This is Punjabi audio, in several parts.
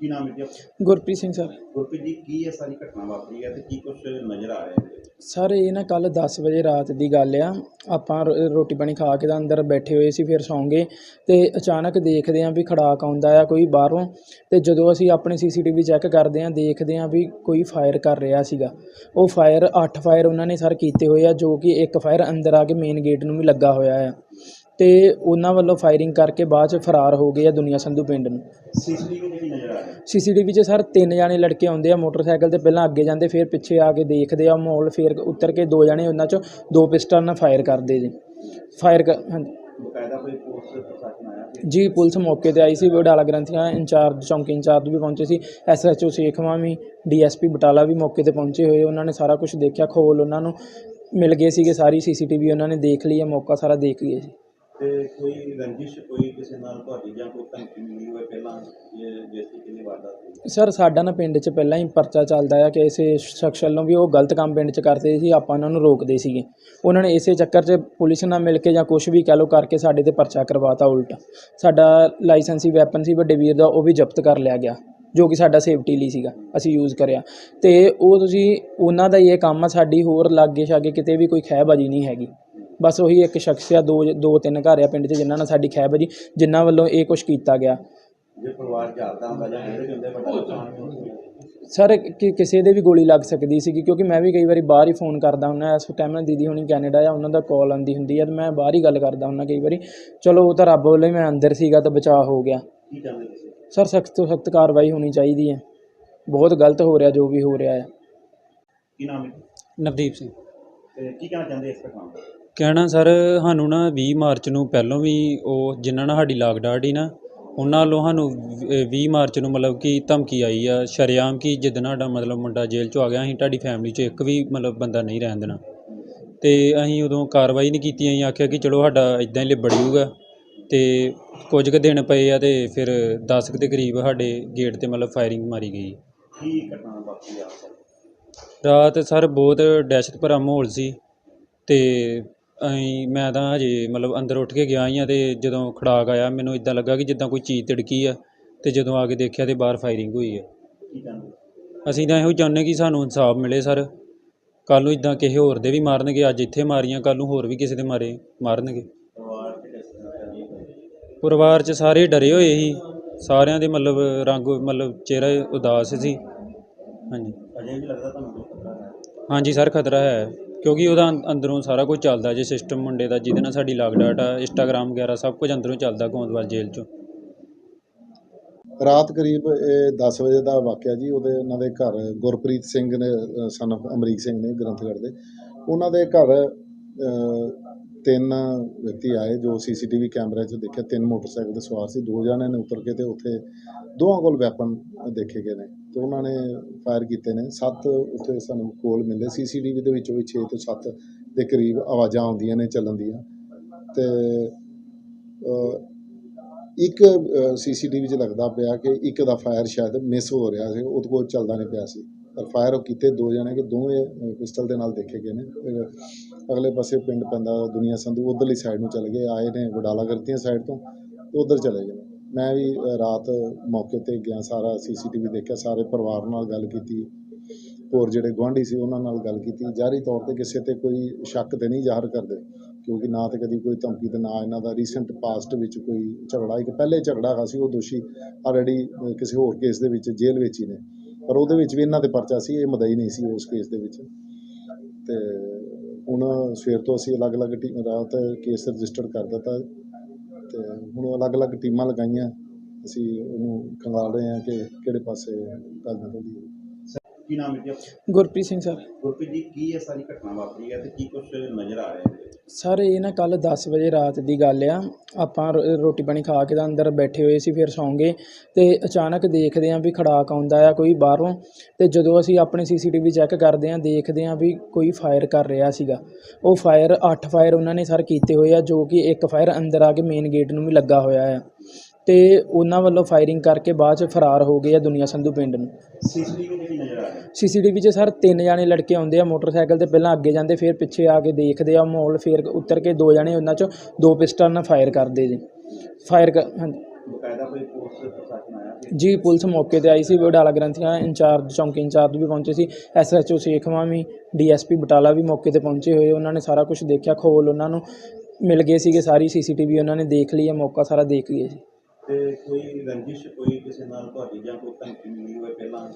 ਕੀ ਨਾਮ ਹੈ ਜੀ ਆਪਣਾ? ਗੁਰਪ੍ਰੀਤ ਸਿੰਘ ਸਰ। ਗੁਰਪ੍ਰੀਤ ਜੀ ਕੀ ਇਹ ਸਾਰੀ ਘਟਨਾ ਵਾਪਰੀ ਹੈ ਤੇ ਕੀ ਕੁਝ ਨਜ਼ਰ ਆ ਰਿਹਾ ਹੈ? ਸਰ ਇਹ ਨਾ ਕੱਲ 10 ਵਜੇ ਰਾਤ ਦੀ ਗੱਲ ਆ। ਆਪਾਂ ਰੋ- ਰੋਟੀ ਪਾਣੀ ਖਾ ਕੇ ਤਾਂ ਅੰਦਰ ਬੈਠੇ ਹੋਏ ਸੀ ਫਿਰ ਸੌਂ ਗਏ ਤੇ ਅਚਾਨਕ ਦੇਖਦੇ ਆਂ ਵੀ ਖੜਾਕ ਆਉਂਦਾ ਆ ਕੋਈ ਬਾਹਰੋਂ ਤੇ ਜਦੋਂ ਅਸੀਂ ਆਪਣੇ ਸੀਸੀਟੀਵੀ ਚੈੱਕ ਕਰਦੇ ਆਂ ਦੇਖਦੇ ਆਂ ਵੀ ਕੋਈ ਫਾਇਰ ਕਰ ਰਿਹਾ ਸੀਗਾ। ਉਹ ਫਾਇਰ 8 ਫਾਇਰ ਉਹਨਾਂ ਨੇ ਸਰ ਕੀਤੇ ਹੋਏ ਆ ਜੋ ਕਿ ਇੱਕ ਫਾਇਰ ਅੰਦਰ ਆ ਕੇ ਮੇਨ ਗੇਟ ਨੂੰ ਵੀ ਲੱਗਾ ਹੋਇਆ ਆ। ਤੇ ਉਹਨਾਂ ਵੱਲੋਂ ਫਾਇਰਿੰਗ ਕਰਕੇ ਬਾਅਦ ਚ ਫਰਾਰ ਹੋ ਗਏ ਆ ਦੁਨੀਆ ਸੰਧੂ ਪਿੰਡ ਨੂੰ। ਸੀਸੀਟੀਵੀ 'ਚ ਸਰ ਤਿੰਨ ਜਾਣੇ ਲੜਕੇ ਆਉਂਦੇ ਆ ਮੋਟਰਸਾਈਕਲ ਤੇ ਪਹਿਲਾਂ ਅੱਗੇ ਜਾਂਦੇ ਫਿਰ ਪਿੱਛੇ ਆ ਕੇ ਦੇਖਦੇ ਆ ਮਾਹੌਲ ਫਿਰ ਉਤਰ ਕੇ ਦੋ ਜਾਣੇ ਉਹਨਾਂ 'ਚੋਂ ਦੋ ਪਿਸਟਲ ਨਾਲ ਫਾਇਰ ਕਰਦੇ ਜੀ। ਫਾਇਰ ਕਰ ਹਾਂਜੀ। ਜੀ ਪੁਲਿਸ ਮੌਕੇ ਤੇ ਆਈ ਸੀ ਬਡਾਲਾ ਗ੍ਰੰਥੀਆਂ ਇੰਚਾਰਜ ਚੌਂਕੀ ਇੰਚਾਰਜ ਵੀ ਪਹੁੰਚੇ ਸੀ ਐਸਐਚਓ ਸੇਖਵਾਂ ਵੀ ਡੀਐਸਪੀ ਬਟਾਲਾ ਵੀ ਮੌਕੇ ਤੇ ਪਹੁੰਚੇ ਹੋਏ ਉਹਨਾਂ ਨੇ ਸਾਰਾ ਕੁਝ ਦੇਖਿਆ ਖੋਲ ਉਹਨਾਂ ਨੂੰ ਮਿਲ ਗਏ ਸੀਗੇ ਸਾਰੀ ਸੀਸੀਟੀਵੀ ਉਹਨਾਂ ਨੇ ਦੇਖ ਲਈ ਹੈ ਮੌਕਾ ਸਾਰਾ ਦੇਖ ਗਏ ਸੀ। ਤੇ ਕੋਈ ਰੰਜਿਸ਼, ਕੋਈ ਕਿਸੇ ਨਾਲ ਤੁਹਾਡੀ ਜਾਂ ਕੋਈ ਧਮਕੀ ਮਿਲੀ ਹੋਵੇ ਪਹਿਲਾਂ ਜੈਸੀ ਕਿੰਨੀ ਵਾਰਦਾਤ ਹੋਈ? ਸਰ, ਸਾਡਾ ਨਾ ਪਿੰਡ 'ਚ ਪਹਿਲਾਂ ਹੀ ਪਰਚਾ ਚੱਲਦਾ ਆ ਕਿ ਇਸੇ ਸ਼ਖਸ ਵੱਲੋਂ ਵੀ ਉਹ ਗਲਤ ਕੰਮ ਪਿੰਡ 'ਚ ਕਰਦੇ ਸੀ, ਆਪਾਂ ਉਹਨਾਂ ਨੂੰ ਰੋਕਦੇ ਸੀਗੇ। ਉਹਨਾਂ ਨੇ ਇਸੇ ਚੱਕਰ 'ਚ ਪੁਲਿਸ ਨਾਲ ਮਿਲ ਕੇ ਜਾਂ ਕੁਝ ਵੀ ਕਹਿ ਲਓ ਕਰਕੇ ਸਾਡੇ ਤੇ ਪਰਚਾ ਕਰਵਾਤਾ ਉਲਟ। ਸਾਡਾ ਲਾਇਸੈਂਸੀ ਵੈਪਨ ਸੀ, ਵੱਡੇ ਵੀਰ ਦਾ, ਉਹ ਵੀ ਜ਼ਬਤ ਕਰ ਲਿਆ ਗਿਆ, ਜੋ ਕਿ ਸਾਡਾ ਸੇਫਟੀ ਲਈ ਸੀਗਾ, ਅਸੀਂ ਯੂਜ਼ ਕਰਿਆ। ਤੇ ਉਹ ਤੁਸੀਂ, ਉਹਨਾਂ ਦਾ ਹੀ ਇਹ ਕੰਮ ਆ, ਸਾਡੀ ਹੋਰ ਲਾਗੇ ਛਾਗੇ ਕਿਤੇ ਵੀ ਕੋਈ ਖਹਿਬਾਜੀ ਨਹੀਂ ਹੈਗੀ। ਬਸ ਉਹੀ ਇੱਕ ਸ਼ਖਸ ਆ ਦੋ ਦੋ ਤਿੰਨ ਘਰ ਆ ਪਿੰਡ 'ਚ ਜਿਨ੍ਹਾਂ ਨਾਲ ਸਾਡੀ ਖਹਿਬਾਜੀ ਜਿਨ੍ਹਾਂ ਵੱਲੋਂ ਇਹ ਕੁਝ ਕੀਤਾ ਗਿਆ। ਜੇ ਪਰਿਵਾਰ ਜਾਗਦਾ ਹੁੰਦਾ ਜਾਂ ਜਿਹੜੇ ਹੁੰਦੇ ਵੱਡਾ ਨੁਕਸਾਨ ਵੀ ਹੋ ਸਕਦਾ ਸਰ ਕਿ ਕਿਸੇ ਦੇ ਵੀ ਗੋਲੀ ਲੱਗ ਸਕਦੀ ਸੀਗੀ ਕਿਉਂਕਿ ਮੈਂ ਵੀ ਕਈ ਵਾਰੀ ਬਾਹਰ ਹੀ ਫੋਨ ਕਰਦਾ ਹੁੰਦਾ ਇਸ ਟਾਈਮ ਨਾਲ ਦੀਦੀ ਹੁਣੀ ਕੈਨੇਡਾ ਆ ਉਹਨਾਂ ਦਾ ਕਾਲ ਆਉਂਦੀ ਹੁੰਦੀ ਆ ਤੇ ਮੈਂ ਬਾਹਰ ਹੀ ਗੱਲ ਕਰਦਾ ਹੁੰਦਾ ਕਈ ਵਾਰੀ ਚਲੋ ਉਹ ਤਾਂ ਰੱਬ ਵੱਲੋਂ ਹੀ ਮੈਂ ਅੰਦਰ ਸੀਗਾ ਤਾਂ ਬਚਾਅ ਹੋ ਗਿਆ। ਸਰ ਸਖਤ ਤੋਂ ਸਖਤ ਕਾਰਵਾਈ ਹੋਣੀ ਚਾਹੀਦੀ ਹੈ। ਬਹੁਤ ਗਲਤ ਹੋ ਰਿਹਾ ਜੋ ਵੀ ਹੋ ਰਿਹਾ ਹੈ। ਕੀ ਨਾਮ ਹੈ? ਨਵਦੀਪ ਸਿੰਘ। ਤੇ ਕੀ ਕਹਿਣਾ ਚਾਹੁੰਦੇ ਇਸ ਬਾਰੇ ਕਹਿਣਾ ਸਰ ਸਾਨੂੰ ਨਾ 20 ਮਾਰਚ ਨੂੰ ਪਹਿਲੋਂ ਵੀ ਉਹ ਜਿਨ੍ਹਾਂ ਨਾਲ ਸਾਡੀ ਲਾਗਡਾਟ ਹੀ ਨਾ ਉਹਨਾਂ ਵੱਲੋਂ ਸਾਨੂੰ ਵ- 20 ਮਾਰਚ ਨੂੰ ਮਤਲਬ ਕਿ ਧਮਕੀ ਆਈ ਆ ਸ਼ਰੇਆਮ ਕਿ ਜਿੱਦਣ ਸਾਡਾ ਮਤਲਬ ਮੁੰਡਾ ਜੇਲ੍ਹ 'ਚੋਂ ਆ ਗਿਆ ਅਸੀਂ ਤੁਹਾਡੀ ਫੈਮਿਲੀ 'ਚ ਇੱਕ ਵੀ ਮਤਲਬ ਬੰਦਾ ਨਹੀਂ ਰਹਿਣ ਦੇਣਾ। ਤੇ ਅਸੀਂ ਉਦੋਂ ਕਾਰਵਾਈ ਨਹੀਂ ਕੀਤੀ ਅਸੀਂ ਆਖਿਆ ਕਿ ਚਲੋ ਸਾਡਾ ਇਦਾਂ ਹੀ ਲਿਬੜ ਜੂਗਾ। ਤੇ ਕੁਝ ਕੁ ਦਿਨ ਪਏ ਆ ਤੇ ਫਿਰ 10 ਕੁ ਦੇ ਕਰੀਬ ਸਾਡੇ ਗੇਟ ਤੇ ਮਤਲਬ ਫਾਇਰਿੰਗ ਮਾਰੀ ਗਈ। ਕੀ ਘਟਨਾ ਵਾਪਰੀ ਆ? ਰਾਤ ਸਰ ਬਹੁਤ ਦਹਿਸ਼ਤ ਭਰਾ ਮਾਹੌਲ ਸੀ ਤੇ ਅਸੀਂ ਮੈਂ ਤਾਂ ਹਜੇ ਮਤਲਬ ਅੰਦਰ ਉੱਠ ਕੇ ਗਿਆ ਹੀ ਆ ਤੇ ਜਦੋਂ ਖੜਾਕ ਆਇਆ ਮੈਨੂੰ ਇਦਾਂ ਲੱਗਾ ਕਿ ਜਿੱਦਾਂ ਕੋਈ ਚੀਜ਼ ਤਿੜਕੀ ਆ ਤੇ ਜਦੋਂ ਆ ਕੇ ਦੇਖਿਆ ਤੇ ਬਾਹਰ ਫਾਇਰਿੰਗ ਹੋਈ ਹੈ ਅਸੀਂ ਤਾਂ ਇਹੋ ਚਾਹੁੰਦੇ ਕਿ ਸਾਨੂੰ ਇਨਸਾਫ ਮਿਲੇ ਸਰ। ਕੱਲ ਨੂੰ ਇਦਾਂ ਕਿਸੇ ਹੋਰ ਦੇ ਵੀ ਮਾਰਨਗੇ ਅੱਜ ਇੱਥੇ ਮਾਰੀਆਂ ਕੱਲ ਨੂੰ ਹੋਰ ਵੀ ਕਿਸੇ ਦੇ ਮਾਰੇ ਮਾਰਨਗੇ। ਪਰਿਵਾਰ 'ਚ ਸਾਰੇ ਡਰੇ ਹੋਏ ਸੀ। ਸਾਰਿਆਂ ਦੇ ਮਤਲਬ ਰੰਗ ਮਤਲਬ ਚਿਹਰਾ ਉਦਾਸ ਸੀ। ਹਾਂਜੀ। ਅਜੇ ਵੀ ਲੱਗਦਾ ਤੁਹਾਨੂੰ ਕੋਈ ਖਤਰਾ ਹੈ? ਹਾਂਜੀ ਸਰ ਖਤਰਾ ਹੈ। ਕਿਉਂਕਿ ਉਹਦਾ ਅੰਦਰੋਂ ਸਾਰਾ ਕੁਝ ਚੱਲਦਾ ਜੇ ਸਿਸਟਮ ਮੁੰਡੇ ਦਾ, ਜਿਹਦੇ ਨਾਲ ਸਾਡੀ ਲਾਗ ਆ ਇੰਸਟਾਗ੍ਰਾਮ ਵਗੈਰਾ ਸਭ ਕੁਝ ਅੰਦਰੋਂ ਚੱਲਦਾ ਗੋਂਦਵਾਲ ਜੇਲ੍ਹ 'ਚੋਂ। ਰਾਤ ਕਰੀਬ ਇਹ 10 ਵਜੇ ਦਾ ਵਾਕਿਆ ਜੀ, ਉਹਦੇ ਉਹਨਾਂ ਦੇ ਘਰ ਗੁਰਪ੍ਰੀਤ ਸਿੰਘ ਨੇ ਸਨ ਅਮਰੀਕ ਸਿੰਘ ਨੇ ਗ੍ਰੰਥਗੜ੍ਹ ਦੇ, ਉਹਨਾਂ ਦੇ ਘਰ ਤਿੰਨ ਵਿਅਕਤੀ ਆਏ ਜੋ ਸੀਸੀਟੀਵੀ ਕੈਮਰੇ 'ਚ ਦੇਖਿਆ, ਤਿੰਨ ਮੋਟਰਸਾਈਕਲ ਤੇ ਸਵਾਰ ਸੀ, ਦੋ ਜਣੇ ਨੇ ਉਤਰ ਕੇ ਤੇ ਉੱਥੇ ਦੋਵਾਂ ਕੋਲ ਵੈਪਨ ਦੇਖੇ ਗਏ ਨੇ। ਤੇ ਉਹਨਾਂ ਨੇ ਫਾਇਰ ਕੀਤੇ ਨੇ। ਸੱਤ ਉੱਥੇ ਸਾਨੂੰ ਕੋਲ ਮਿਲੇ ਸੀਸੀਟੀਵੀ ਦੇ ਵਿੱਚ ਵੀ 6 ਤੋਂ 7 ਦੇ ਕਰੀਬ ਆਵਾਜ਼ਾਂ ਆਉਂਦੀਆਂ ਨੇ ਚੱਲਣ ਦੀਆਂ। ਤੇ ਅ, ਇੱਕ ਸੀਸੀਟੀਵੀ 'ਚ ਲੱਗਦਾ ਪਿਆ ਕਿ ਇੱਕ ਦਾ ਫਾਇਰ ਸ਼ਾਇਦ ਮਿਸ ਹੋ ਰਿਹਾ ਸੀ। ਉਹਦੇ ਕੋਲ ਚੱਲਦਾ ਨਹੀਂ ਪਿਆ ਸੀ। ਪਰ ਫਾਇਰ ਉਹ ਕੀਤੇ ਦੋ ਜਣੇ ਕਿ ਦੋਵੇਂ ਪਿਸਟਲ ਦੇ ਨਾਲ ਦੇਖੇ ਗਏ ਨੇ। ਅਗਲੇ ਪਾਸੇ ਪਿੰਡ ਪੈਂਦਾ ਦੁਨੀਆ ਸੰਧੂ। ਉਧਰਲੀ ਸਾਈਡ ਨੂੰ ਚਲੇ ਗਏ। ਆਏ ਨੇ ਵਡਾਲਾ ਕਰਤੀਆਂ ਸਾਈਡ ਤੋਂ ਤੇ ਉਧਰ ਚਲੇ ਗਏ। ਨੇ ਮੈਂ ਵੀ ਰਾਤ ਮੌਕੇ ਤੇ ਗਿਆ, ਸਾਰਾ ਸੀਸੀਟੀਵੀ ਦੇਖਿਆ, ਸਾਰੇ ਪਰਿਵਾਰ ਨਾਲ ਗੱਲ ਕੀਤੀ। ਹੋਰ ਜਿਹੜੇ ਗੁਆਂਢੀ ਸੀ, ਉਹਨਾਂ ਨਾਲ ਗੱਲ ਕੀਤੀ। ਜਾਰੀ ਤੌਰ ਤੇ ਕਿਸੇ ਤੇ ਕੋਈ ਸ਼ੱਕ ਤੇ ਨਹੀਂ ਜ਼ਾਹਰ ਕਰਦੇ, ਕਿਉਂਕਿ ਨਾ ਤੇ ਕਦੀ ਕੋਈ ਧਮਕੀ ਤੇ ਨਾ ਇਹਨਾਂ ਦਾ ਰੀਸੈਂਟ ਪਾਸਟ ਵਿੱਚ ਕੋਈ ਝਗੜਾ। ਇੱਕ ਪਹਿਲੇ ਝਗੜਾ ਹੈਗਾ ਸੀ, ਉਹ ਦੋਸ਼ੀ ਆਲਰੇਡੀ ਕਿਸੇ ਹੋਰ ਕੇਸ ਦੇ ਵਿੱਚ ਜੇਲ੍ਹ ਵਿੱਚ ਹੀ ਨੇ। ਪਰ ਉਹਦੇ ਵਿੱਚ ਵੀ ਇਹਨਾਂ ਦੇ ਪਰਚਾ ਸੀ, ਇਹ ਮਦਈ ਨਹੀਂ ਸੀ ਉਸ ਕੇਸ ਦੇ ਵਿੱਚ। ਤੇ ਹੁਣ ਸਵੇਰ ਤੋਂ ਅਸੀਂ ਅਲੱਗ-ਅਲੱਗ ਟੀ ਰਾਤ ਕੇਸ ਰਜਿਸਟਰ ਕਰ ਦਿੱਤਾ। ਤੇ ਹੁਣ ਅਲੱਗ-ਅਲੱਗ ਟੀਮਾਂ ਲਗਾਈਆਂ। ਅਸੀਂ ਉਹਨੂੰ ਖੰਗਾਲ ਰਹੇ ਹਾਂ ਕਿ ਕਿਹੜੇ ਪਾਸੇ ਗੱਲ ਨਿਕਲਦੀ ਹੈ। ਕੀ ਨਾਮ ਹੈ ਜੀ ਆਪਣਾ? ਗੁਰਪ੍ਰੀਤ ਸਿੰਘ ਸਰ। ਗੁਰਪ੍ਰੀਤ ਜੀ ਕੀ ਇਹ ਸਾਰੀ ਘਟਨਾ ਵਾਪਰੀ ਹੈ ਤੇ ਕੀ ਕੁਝ ਨਜ਼ਰ ਆ ਰਿਹਾ ਹੈ? ਸਰ ਇਹ ਨਾ ਕੱਲ 10 ਵਜੇ ਰਾਤ ਦੀ ਗੱਲ ਆ। ਆਪਾਂ ਰੋ- ਰੋਟੀ ਪਾਣੀ ਖਾ ਕੇ ਤਾਂ ਅੰਦਰ ਬੈਠੇ ਹੋਏ ਸੀ ਫਿਰ ਸੌਂ ਗਏ ਤੇ ਅਚਾਨਕ ਦੇਖਦੇ ਆਂ ਵੀ ਖੜਾਕ ਆਉਂਦਾ ਆ ਕੋਈ ਬਾਹਰੋਂ ਤੇ ਜਦੋਂ ਅਸੀਂ ਆਪਣੇ ਸੀਸੀਟੀਵੀ ਚੈੱਕ ਕਰਦੇ ਆਂ ਦੇਖਦੇ ਆਂ ਵੀ ਕੋਈ ਫਾਇਰ ਕਰ ਰਿਹਾ ਸੀਗਾ। ਉਹ ਫਾਇਰ 8 ਫਾਇਰ ਉਹਨਾਂ ਨੇ ਸਰ ਕੀਤੇ ਹੋਏ ਆ ਜੋ ਕਿ ਇੱਕ ਫਾਇਰ ਅੰਦਰ ਆ ਕੇ ਮੇਨ ਗੇਟ ਨੂੰ ਵੀ ਲੱਗਾ ਹੋਇਆ ਆ। ਤੇ ਉਹਨਾਂ ਵੱਲੋਂ ਫਾਇਰਿੰਗ ਕਰਕੇ ਬਾਅਦ ਚ ਫਰਾਰ ਹੋ ਗਏ ਆ ਦੁਨੀਆ ਸੰਧੂ ਪਿੰਡ ਨੂੰ। ਸੀਸੀਟੀਵੀ ਤੇ ਕੀ ਨਜ਼ਰ ਆ ਰਿਹਾ ਸੀਸੀਟੀਵੀ 'ਚ ਸਰ ਤਿੰਨ ਜਾਣੇ ਲੜਕੇ ਆਉਂਦੇ ਆ ਮੋਟਰਸਾਈਕਲ ਤੇ ਪਹਿਲਾਂ ਅੱਗੇ ਜਾਂਦੇ ਫਿਰ ਪਿੱਛੇ ਆ ਕੇ ਦੇਖਦੇ ਆ ਮਾਹੌਲ ਫਿਰ ਉਤਰ ਕੇ ਦੋ ਜਾਣੇ ਉਹਨਾਂ 'ਚੋਂ ਦੋ ਪਿਸਟਲ ਨਾਲ ਫਾਇਰ ਕਰਦੇ ਜੀ। ਫਾਇਰ ਕਰ ਹਾਂਜੀ। ਬਕਾਇਦਾ ਕੋਈ ਪੁਲਿਸ ਪ੍ਰਸ਼ਾਸਨ ਆਇਆ ਜੀ ਪੁਲਿਸ ਮੌਕੇ ਤੇ ਆਈ ਸੀ ਵਡਾਲਾ ਗ੍ਰੰਥੀਆਂ ਇੰਚਾਰਜ ਚੌਂਕੀ ਇੰਚਾਰਜ ਵੀ ਪਹੁੰਚੇ ਸੀ ਐਸਐਚਓ ਸੇਖਵਾਂ ਵੀ ਡੀਐਸਪੀ ਬਟਾਲਾ ਵੀ ਮੌਕੇ ਤੇ ਪਹੁੰਚੇ ਹੋਏ ਉਹਨਾਂ ਨੇ ਸਾਰਾ ਕੁਝ ਦੇਖਿਆ ਖੋਲ ਉਹਨਾਂ ਨੂੰ ਮਿਲ ਗਏ ਸੀਗੇ ਸਾਰੀ ਸੀਸੀਟੀਵੀ ਉਹਨਾਂ ਨੇ ਦੇਖ ਲਈ ਹੈ ਮੌਕਾ ਸਾਰਾ ਦੇਖ ਗਏ ਜੀ। ਤੇ ਕੋਈ ਰੰਜਿਸ਼, ਕੋਈ ਕਿਸੇ ਨਾਲ ਤੁਹਾਡੀ ਜਾਂ ਕੋਈ ਧਮਕੀ ਮਿਲੀ ਹੋਵੇ ਪਹਿਲਾਂ,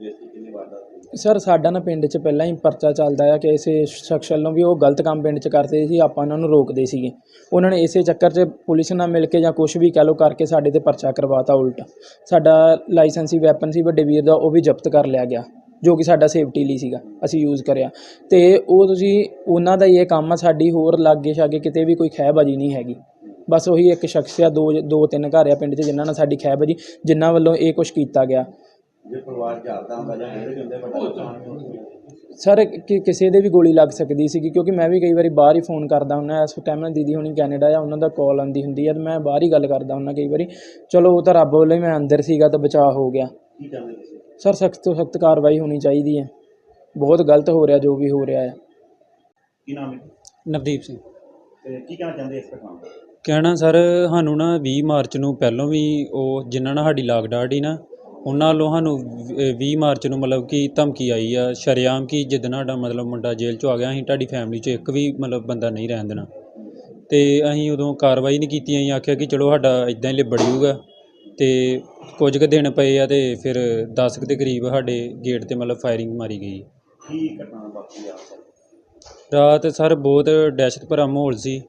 ਜੇ- ਕਿੰਨੀ ਵਾਰਦਾਤ ਹੋਈ ਸਰ, ਸਾਡਾ ਨਾ ਪਿੰਡ 'ਚ ਪਹਿਲਾਂ ਹੀ ਪਰਚਾ ਚੱਲਦਾ ਆ ਕਿ ਇਸੇ ਸ਼ਖਸ ਵੱਲੋਂ ਵੀ ਉਹ ਗਲਤ ਕੰਮ ਪਿੰਡ 'ਚ ਕਰਦੇ ਸੀ, ਆਪਾਂ ਉਹਨਾਂ ਨੂੰ ਰੋਕਦੇ ਸੀਗੇ। ਉਹਨਾਂ ਨੇ ਇਸੇ ਚੱਕਰ 'ਚ ਪੁਲਿਸ ਨਾਲ ਮਿਲ ਕੇ ਜਾਂ ਕੁਝ ਵੀ ਕਹਿ ਲਓ ਕਰਕੇ ਸਾਡੇ ਤੇ ਪਰਚਾ ਕਰਵਾਤਾ ਉਲਟ। ਸਾਡਾ ਲਾਇਸੈਂਸੀ ਵੈਪਨ ਸੀ, ਵੱਡੇ ਵੀਰ ਦਾ, ਉਹ ਵੀ ਜ਼ਬਤ ਕਰ ਲਿਆ ਗਿਆ, ਜੋ ਕਿ ਸਾਡਾ ਸੇਫਟੀ ਲਈ ਸੀਗਾ, ਅਸੀਂ ਯੂਜ਼ ਕਰਿਆ। ਤੇ ਉਹ ਤੁਸੀਂ, ਉਹਨਾਂ ਦਾ ਹੀ ਇਹ ਕੰਮ ਆ, ਸਾਡੀ ਹੋਰ ਲਾਗੇ ਛਾਗੇ ਕਿਤੇ ਵੀ ਕੋਈ ਖਹਿਬਾਜੀ ਨਹੀਂ ਹੈਗੀ। ਬਸ ਉਹੀ ਇੱਕ ਸ਼ਖਸ ਆ ਦੋ ਦੋ ਤਿੰਨ ਘਰ ਆ ਪਿੰਡ 'ਚ ਜਿਨ੍ਹਾਂ ਨਾਲ ਸਾਡੀ ਖਹਿਬਾਜੀ ਜਿਨ੍ਹਾਂ ਵੱਲੋਂ ਇਹ ਕੁਝ ਕੀਤਾ ਗਿਆ। ਜੇ ਪਰਿਵਾਰ ਜਾਗਦਾ ਹੁੰਦਾ ਜਾਂ ਇਹਦੇ ਹੁੰਦੇ ਵੱਡਾ ਨੁਕਸਾਨ ਵੀ ਹੋ ਸਕਦਾ ਸਰ ਕਿ ਕਿਸੇ ਦੇ ਵੀ ਗੋਲੀ ਲੱਗ ਸਕਦੀ ਸੀਗੀ ਕਿਉਂਕਿ ਮੈਂ ਵੀ ਕਈ ਵਾਰੀ ਬਾਹਰ ਹੀ ਫੋਨ ਕਰਦਾ ਹੁੰਦਾ ਇਸ ਟਾਈਮ ਨਾਲ ਦੀਦੀ ਹੁਣੀ ਕੈਨੇਡਾ ਆ ਉਹਨਾਂ ਦਾ ਕਾਲ ਆਉਂਦੀ ਹੁੰਦੀ ਆ ਤੇ ਮੈਂ ਬਾਹਰ ਹੀ ਗੱਲ ਕਰਦਾ ਹੁੰਦਾ ਕਈ ਵਾਰੀ ਚਲੋ ਉਹ ਤਾਂ ਰੱਬ ਵੱਲੋਂ ਹੀ ਮੈਂ ਅੰਦਰ ਸੀਗਾ ਤਾਂ ਬਚਾਅ ਹੋ ਗਿਆ। ਕੀ ਚਾਹੁੰਦੇ ਤੁਸੀਂ? ਸਰ ਸਖਤ ਤੋਂ ਸਖਤ ਕਾਰਵਾਈ ਹੋਣੀ ਚਾਹੀਦੀ ਹੈ। ਬਹੁਤ ਗਲਤ ਹੋ ਰਿਹਾ ਜੋ ਵੀ ਹੋ ਰਿਹਾ ਹੈ। ਕੀ ਨਾਮ ਹੈ? ਨਵਦੀਪ ਸਿੰਘ। ਤੇ ਕੀ ਕਹਿਣਾ ਚਾਹੁੰਦੇ ਇਸ ਦਾ ਕਹਿਣਾ ਸਰ ਸਾਨੂੰ ਨਾ 20 ਮਾਰਚ ਨੂੰ ਪਹਿਲੋਂ ਵੀ ਉਹ ਜਿਨ੍ਹਾਂ ਨਾਲ ਸਾਡੀ ਲਾਗਡਾਟ ਹੀ ਨਾ ਉਹਨਾਂ ਵੱਲੋਂ ਸਾਨੂੰ 20 ਮਾਰਚ ਨੂੰ ਮਤਲਬ ਕਿ ਧਮਕੀ ਆਈ ਆ ਸ਼ਰੇਆਮ ਕਿ ਜਿੱਦਣ ਸਾਡਾ ਮਤਲਬ ਮੁੰਡਾ ਜੇਲ੍ਹ 'ਚੋਂ ਆ ਗਿਆ ਅਸੀਂ ਤੁਹਾਡੀ ਫੈਮਿਲੀ 'ਚ ਇੱਕ ਵੀ ਮਤਲਬ ਬੰਦਾ ਨਹੀਂ ਰਹਿਣ ਦੇਣਾ। ਤੇ ਅਸੀਂ ਉਦੋਂ ਕਾਰਵਾਈ ਨਹੀਂ ਕੀਤੀ ਅਸੀਂ ਆਖਿਆ ਕਿ ਚਲੋ ਸਾਡਾ ਇਦਾਂ ਹੀ ਲਿਬੜ ਜੂਗਾ। ਤੇ ਕੁਝ ਕੁ ਦਿਨ ਪਏ ਆ ਤੇ ਫਿਰ 10 ਕੁ ਦੇ ਕਰੀਬ ਸਾਡੇ ਗੇਟ ਤੇ ਮਤਲਬ ਫਾਇਰਿੰਗ ਮਾਰੀ ਗਈ। ਕੀ ਘਟਨਾ ਵਾਪਰੀ ਆ? ਰਾਤ ਸਰ ਬਹੁਤ ਦਹਿਸ਼ਤ ਭਰਾ ਮਾਹੌਲ ਸੀ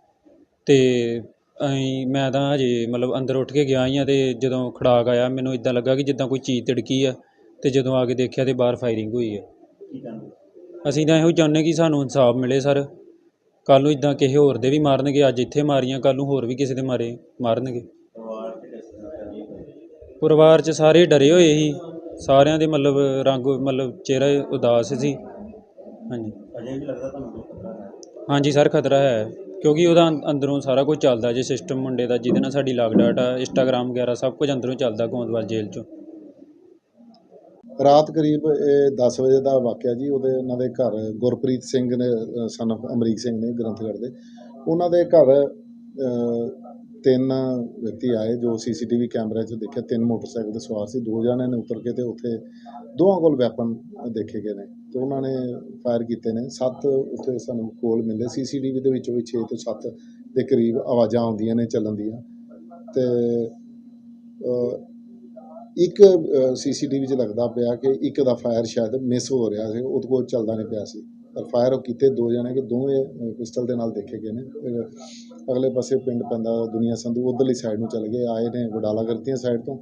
ਤੇ ਅਸੀਂ ਮੈਂ ਤਾਂ ਹਜੇ ਮਤਲਬ ਅੰਦਰ ਉੱਠ ਕੇ ਗਿਆ ਹੀ ਆ ਤੇ ਜਦੋਂ ਖੜਾਕ ਆਇਆ ਮੈਨੂੰ ਇਦਾਂ ਲੱਗਾ ਕਿ ਜਿੱਦਾਂ ਕੋਈ ਚੀਜ਼ ਤਿੜਕੀ ਆ ਤੇ ਜਦੋਂ ਆ ਕੇ ਦੇਖਿਆ ਤੇ ਬਾਹਰ ਫਾਇਰਿੰਗ ਹੋਈ ਹੈ ਅਸੀਂ ਤਾਂ ਇਹੋ ਚਾਹੁੰਦੇ ਕਿ ਸਾਨੂੰ ਇਨਸਾਫ ਮਿਲੇ ਸਰ। ਕੱਲ ਨੂੰ ਇਦਾਂ ਕਿਸੇ ਹੋਰ ਦੇ ਵੀ ਮਾਰਨਗੇ ਅੱਜ ਇੱਥੇ ਮਾਰੀਆਂ ਕੱਲ ਨੂੰ ਹੋਰ ਵੀ ਕਿਸੇ ਦੇ ਮਾਰੇ ਮਾਰਨਗੇ। ਪਰਿਵਾਰ 'ਚ ਸਾਰੇ ਡਰੇ ਹੋਏ ਸੀ। ਸਾਰਿਆਂ ਦੇ ਮਤਲਬ ਰੰਗ ਮਤਲਬ ਚਿਹਰਾ ਉਦਾਸ ਸੀ। ਹਾਂਜੀ। ਹੈ? ਹਾਂਜੀ ਸਰ ਖਤਰਾ ਹੈ। ਕਿਉਂਕਿ ਉਹਦਾ ਅੰ- ਅੰਦਰੋਂ ਸਾਰਾ ਕੁਝ ਚੱਲਦਾ ਜੇ ਸਿਸਟਮ ਮੁੰਡੇ ਦਾ ਜਿਹਦੇ ਨਾਲ ਸਾਡੀ ਲਾਗ ਆ ਇੰਸਟਾਗ੍ਰਾਮ ਵਗੈਰਾ ਸਭ ਕੁਝ ਅੰਦਰੋਂ ਚੱਲਦਾ ਗੋਂਦਵਾਲ ਜੇਲ੍ਹ 'ਚੋਂ। ਰਾਤ ਕਰੀਬ ਇਹ 10 ਵਜੇ ਦਾ ਵਾਕਿਆ ਜੀ ਉਹਦੇ ਉਹਨਾਂ ਦੇ ਘਰ ਗੁਰਪ੍ਰੀਤ ਸਿੰਘ ਨੇ ਸਨ ਅਮਰੀਕ ਸਿੰਘ ਨੇ ਗ੍ਰੰਥਗੜ੍ਹ ਦੇ ਉਹਨਾਂ ਦੇ ਘਰ ਅ, ਤਿੰਨ ਵਿਅਕਤੀ ਆਏ ਜੋ ਸੀਸੀਟੀਵੀ ਕੈਮਰੇ 'ਚ ਦੇਖਿਆ ਤਿੰਨ ਮੋਟਰਸਾਈਕਲ ਤੇ ਸਵਾਰ ਸੀ ਦੋ ਜਣਿਆਂ ਨੇ ਉਤਰ ਕੇ ਤੇ ਉੱਥੇ ਦੋਵਾਂ ਕੋਲ ਵੈਪਨ ਦੇਖੇ ਗਏ ਨੇ। ਤੇ ਉਹਨਾਂ ਨੇ ਫਾਇਰ ਕੀਤੇ ਨੇ। ਸੱਤ ਉੱਥੇ ਸਾਨੂੰ ਕੋਲ ਮਿਲੇ ਸੀਸੀਟੀਵੀ ਦੇ ਵਿੱਚੋਂ ਵੀ 6 ਤੋਂ 7 ਦੇ ਕਰੀਬ ਆਵਾਜ਼ਾਂ ਆਉਂਦੀਆਂ ਨੇ ਚੱਲਣ ਦੀਆਂ। ਤੇ ਅ, ਇੱਕ ਸੀਸੀਟੀਵੀ 'ਚ ਲੱਗਦਾ ਪਿਆ ਕਿ ਇੱਕ ਦਾ ਫਾਇਰ ਸ਼ਾਇਦ ਮਿਸ ਹੋ ਰਿਹਾ ਸੀ। ਉਹਦੇ ਕੋਲ ਚੱਲਦਾ ਨਹੀਂ ਪਿਆ ਸੀ। ਪਰ ਫਾਇਰ ਉਹ ਕੀਤੇ ਦੋ ਜਣੇ ਕਿ ਦੋਵੇਂ ਪਿਸਟਲ ਦੇ ਨਾਲ ਦੇਖੇ ਗਏ ਨੇ। ਅਗਲੇ ਪਾਸੇ ਪਿੰਡ ਪੈਂਦਾ ਦੁਨੀਆ ਸੰਧੂ। ਉਧਰਲੀ ਸਾਈਡ ਨੂੰ ਚਲੇ ਗਏ। ਆਏ ਨੇ ਵਡਾਲਾ ਕਰਤੀਆਂ ਸਾਈਡ ਤੋਂ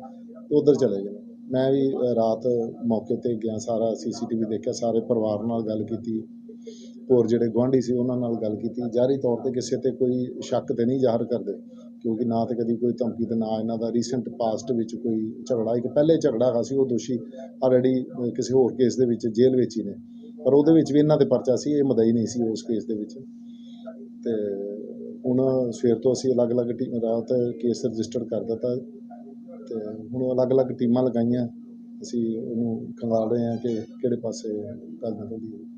ਤੇ ਉਧਰ ਚਲੇ ਗਏ ਨੇ। ਮੈਂ ਵੀ ਰਾਤ ਮੌਕੇ ਤੇ ਗਿਆ, ਸਾਰਾ ਸੀਸੀਟੀਵੀ ਦੇਖਿਆ, ਸਾਰੇ ਪਰਿਵਾਰ ਨਾਲ ਗੱਲ ਕੀਤੀ। ਹੋਰ ਜਿਹੜੇ ਗੁਆਂਢੀ ਸੀ, ਉਹਨਾਂ ਨਾਲ ਗੱਲ ਕੀਤੀ। ਜਾਰੀ ਤੌਰ ਤੇ ਕਿਸੇ ਤੇ ਕੋਈ ਸ਼ੱਕ ਤੇ ਨਹੀਂ ਜ਼ਾਹਰ ਕਰਦੇ, ਕਿਉਂਕਿ ਨਾ ਤੇ ਕਦੀ ਕੋਈ ਧਮਕੀ ਤੇ ਨਾ ਇਹਨਾਂ ਦਾ ਰੀਸੈਂਟ ਪਾਸਟ ਵਿੱਚ ਕੋਈ ਝਗੜਾ। ਇੱਕ ਪਹਿਲੇ ਝਗੜਾ ਹੈਗਾ ਸੀ, ਉਹ ਦੋਸ਼ੀ ਆਲਰੇਡੀ ਕਿਸੇ ਹੋਰ ਕੇਸ ਦੇ ਵਿੱਚ ਜੇਲ੍ਹ ਵਿੱਚ ਹੀ ਨੇ। ਪਰ ਉਹਦੇ ਵਿੱਚ ਵੀ ਇਹਨਾਂ ਦੇ ਪਰਚਾ ਸੀ, ਇਹ ਮਦਈ ਨਹੀਂ ਸੀ ਉਸ ਕੇਸ ਦੇ ਵਿੱਚ। ਤੇ ਹੁਣ ਸਵੇਰ ਤੋਂ ਅਸੀਂ ਅਲੱਗ-ਅਲੱਗ ਟੀਮ ਰਾਤ ਕੇਸ ਰਜਿਸਟਰ ਕਰ ਦਿੱਤਾ। ਤੇ ਹੁਣ ਅਲੱਗ-ਅਲੱਗ ਟੀਮਾਂ ਲਗਾਈਆਂ। ਅਸੀਂ ਉਹਨੂੰ ਖੰਗਾਲ ਰਹੇ ਹਾਂ ਕਿ ਕਿਹੜੇ ਪਾਸੇ ਗੱਲ ਨਿਕਲਦੀ ਹੈ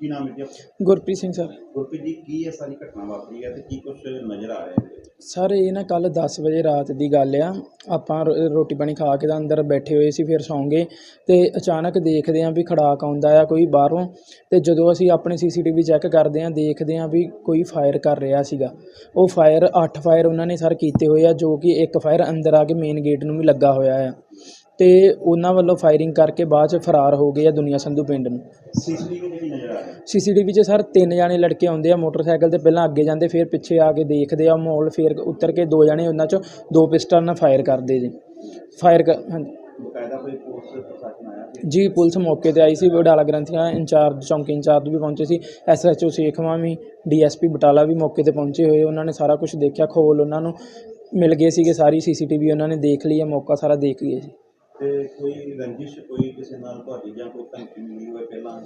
ਕੀ ਨਾਮ ਹੈ ਜੀ ਆਪਣਾ? ਗੁਰਪ੍ਰੀਤ ਸਿੰਘ ਸਰ। ਗੁਰਪ੍ਰੀਤ ਜੀ ਕੀ ਇਹ ਸਾਰੀ ਘਟਨਾ ਵਾਪਰੀ ਹੈ ਤੇ ਕੀ ਕੁਝ ਨਜ਼ਰ ਆ ਰਿਹਾ ਹੈ? ਸਰ ਇਹ ਨਾ ਕੱਲ 10 ਵਜੇ ਰਾਤ ਦੀ ਗੱਲ ਆ। ਆਪਾਂ ਰੋ- ਰੋਟੀ ਪਾਣੀ ਖਾ ਕੇ ਤਾਂ ਅੰਦਰ ਬੈਠੇ ਹੋਏ ਸੀ ਫਿਰ ਸੌਂ ਗਏ ਤੇ ਅਚਾਨਕ ਦੇਖਦੇ ਆਂ ਵੀ ਖੜਾਕ ਆਉਂਦਾ ਆ ਕੋਈ ਬਾਹਰੋਂ ਤੇ ਜਦੋਂ ਅਸੀਂ ਆਪਣੇ ਸੀਸੀਟੀਵੀ ਚੈੱਕ ਕਰਦੇ ਆਂ ਦੇਖਦੇ ਆਂ ਵੀ ਕੋਈ ਫਾਇਰ ਕਰ ਰਿਹਾ ਸੀਗਾ। ਉਹ ਫਾਇਰ 8 ਫਾਇਰ ਉਹਨਾਂ ਨੇ ਸਰ ਕੀਤੇ ਹੋਏ ਆ ਜੋ ਕਿ ਇੱਕ ਫਾਇਰ ਅੰਦਰ ਆ ਕੇ ਮੇਨ ਗੇਟ ਨੂੰ ਵੀ ਲੱਗਾ ਹੋਇਆ ਆ। ਤੇ ਉਹਨਾਂ ਵੱਲੋਂ ਫਾਇਰਿੰਗ ਕਰਕੇ ਬਾਅਦ ਚ ਫਰਾਰ ਹੋ ਗਏ ਆ ਦੁਨੀਆ ਸੰਧੂ ਪਿੰਡ ਨੂੰ। ਸੀਸੀਟੀਵੀ 'ਚ ਸਰ ਤਿੰਨ ਜਾਣੇ ਲੜਕੇ ਆਉਂਦੇ ਆ ਮੋਟਰਸਾਈਕਲ ਤੇ ਪਹਿਲਾਂ ਅੱਗੇ ਜਾਂਦੇ ਫਿਰ ਪਿੱਛੇ ਆ ਕੇ ਦੇਖਦੇ ਆ ਮਾਹੌਲ ਫਿਰ ਉਤਰ ਕੇ ਦੋ ਜਾਣੇ ਉਹਨਾਂ 'ਚੋਂ ਦੋ ਪਿਸਟਲ ਨਾਲ ਫਾਇਰ ਕਰਦੇ ਜੀ। ਫਾਇਰ ਕਰ ਹਾਂਜੀ। ਜੀ ਪੁਲਿਸ ਮੌਕੇ ਤੇ ਆਈ ਸੀ ਵਡਾਲਾ ਗ੍ਰੰਥੀਆਂ ਇੰਚਾਰਜ ਚੌਂਕੀ ਇੰਚਾਰਜ ਵੀ ਪਹੁੰਚੇ ਸੀ ਐਸਐਚਓ ਸੇਖਵਾਂ ਵੀ ਡੀਐਸਪੀ ਬਟਾਲਾ ਵੀ ਮੌਕੇ ਤੇ ਪਹੁੰਚੇ ਹੋਏ ਉਹਨਾਂ ਨੇ ਸਾਰਾ ਕੁਝ ਦੇਖਿਆ ਖੋਲ ਉਹਨਾਂ ਨੂੰ ਮਿਲ ਗਏ ਸੀਗੇ ਸਾਰੀ ਸੀਸੀਟੀਵੀ ਉਹਨਾਂ ਨੇ ਦੇਖ ਲਈ ਹੈ ਮੌਕਾ ਸਾਰਾ ਦੇਖ ਗਏ ਜੀ। ਤੇ ਕੋਈ ਰੰਜਿਸ਼, ਕੋਈ ਕਿਸੇ ਨਾਲ ਤੁਹਾਡੀ ਜਾਂ ਕੋਈ ਧਮਕੀ ਮਿਲੀ ਹੋਵੇ ਪਹਿਲਾਂ,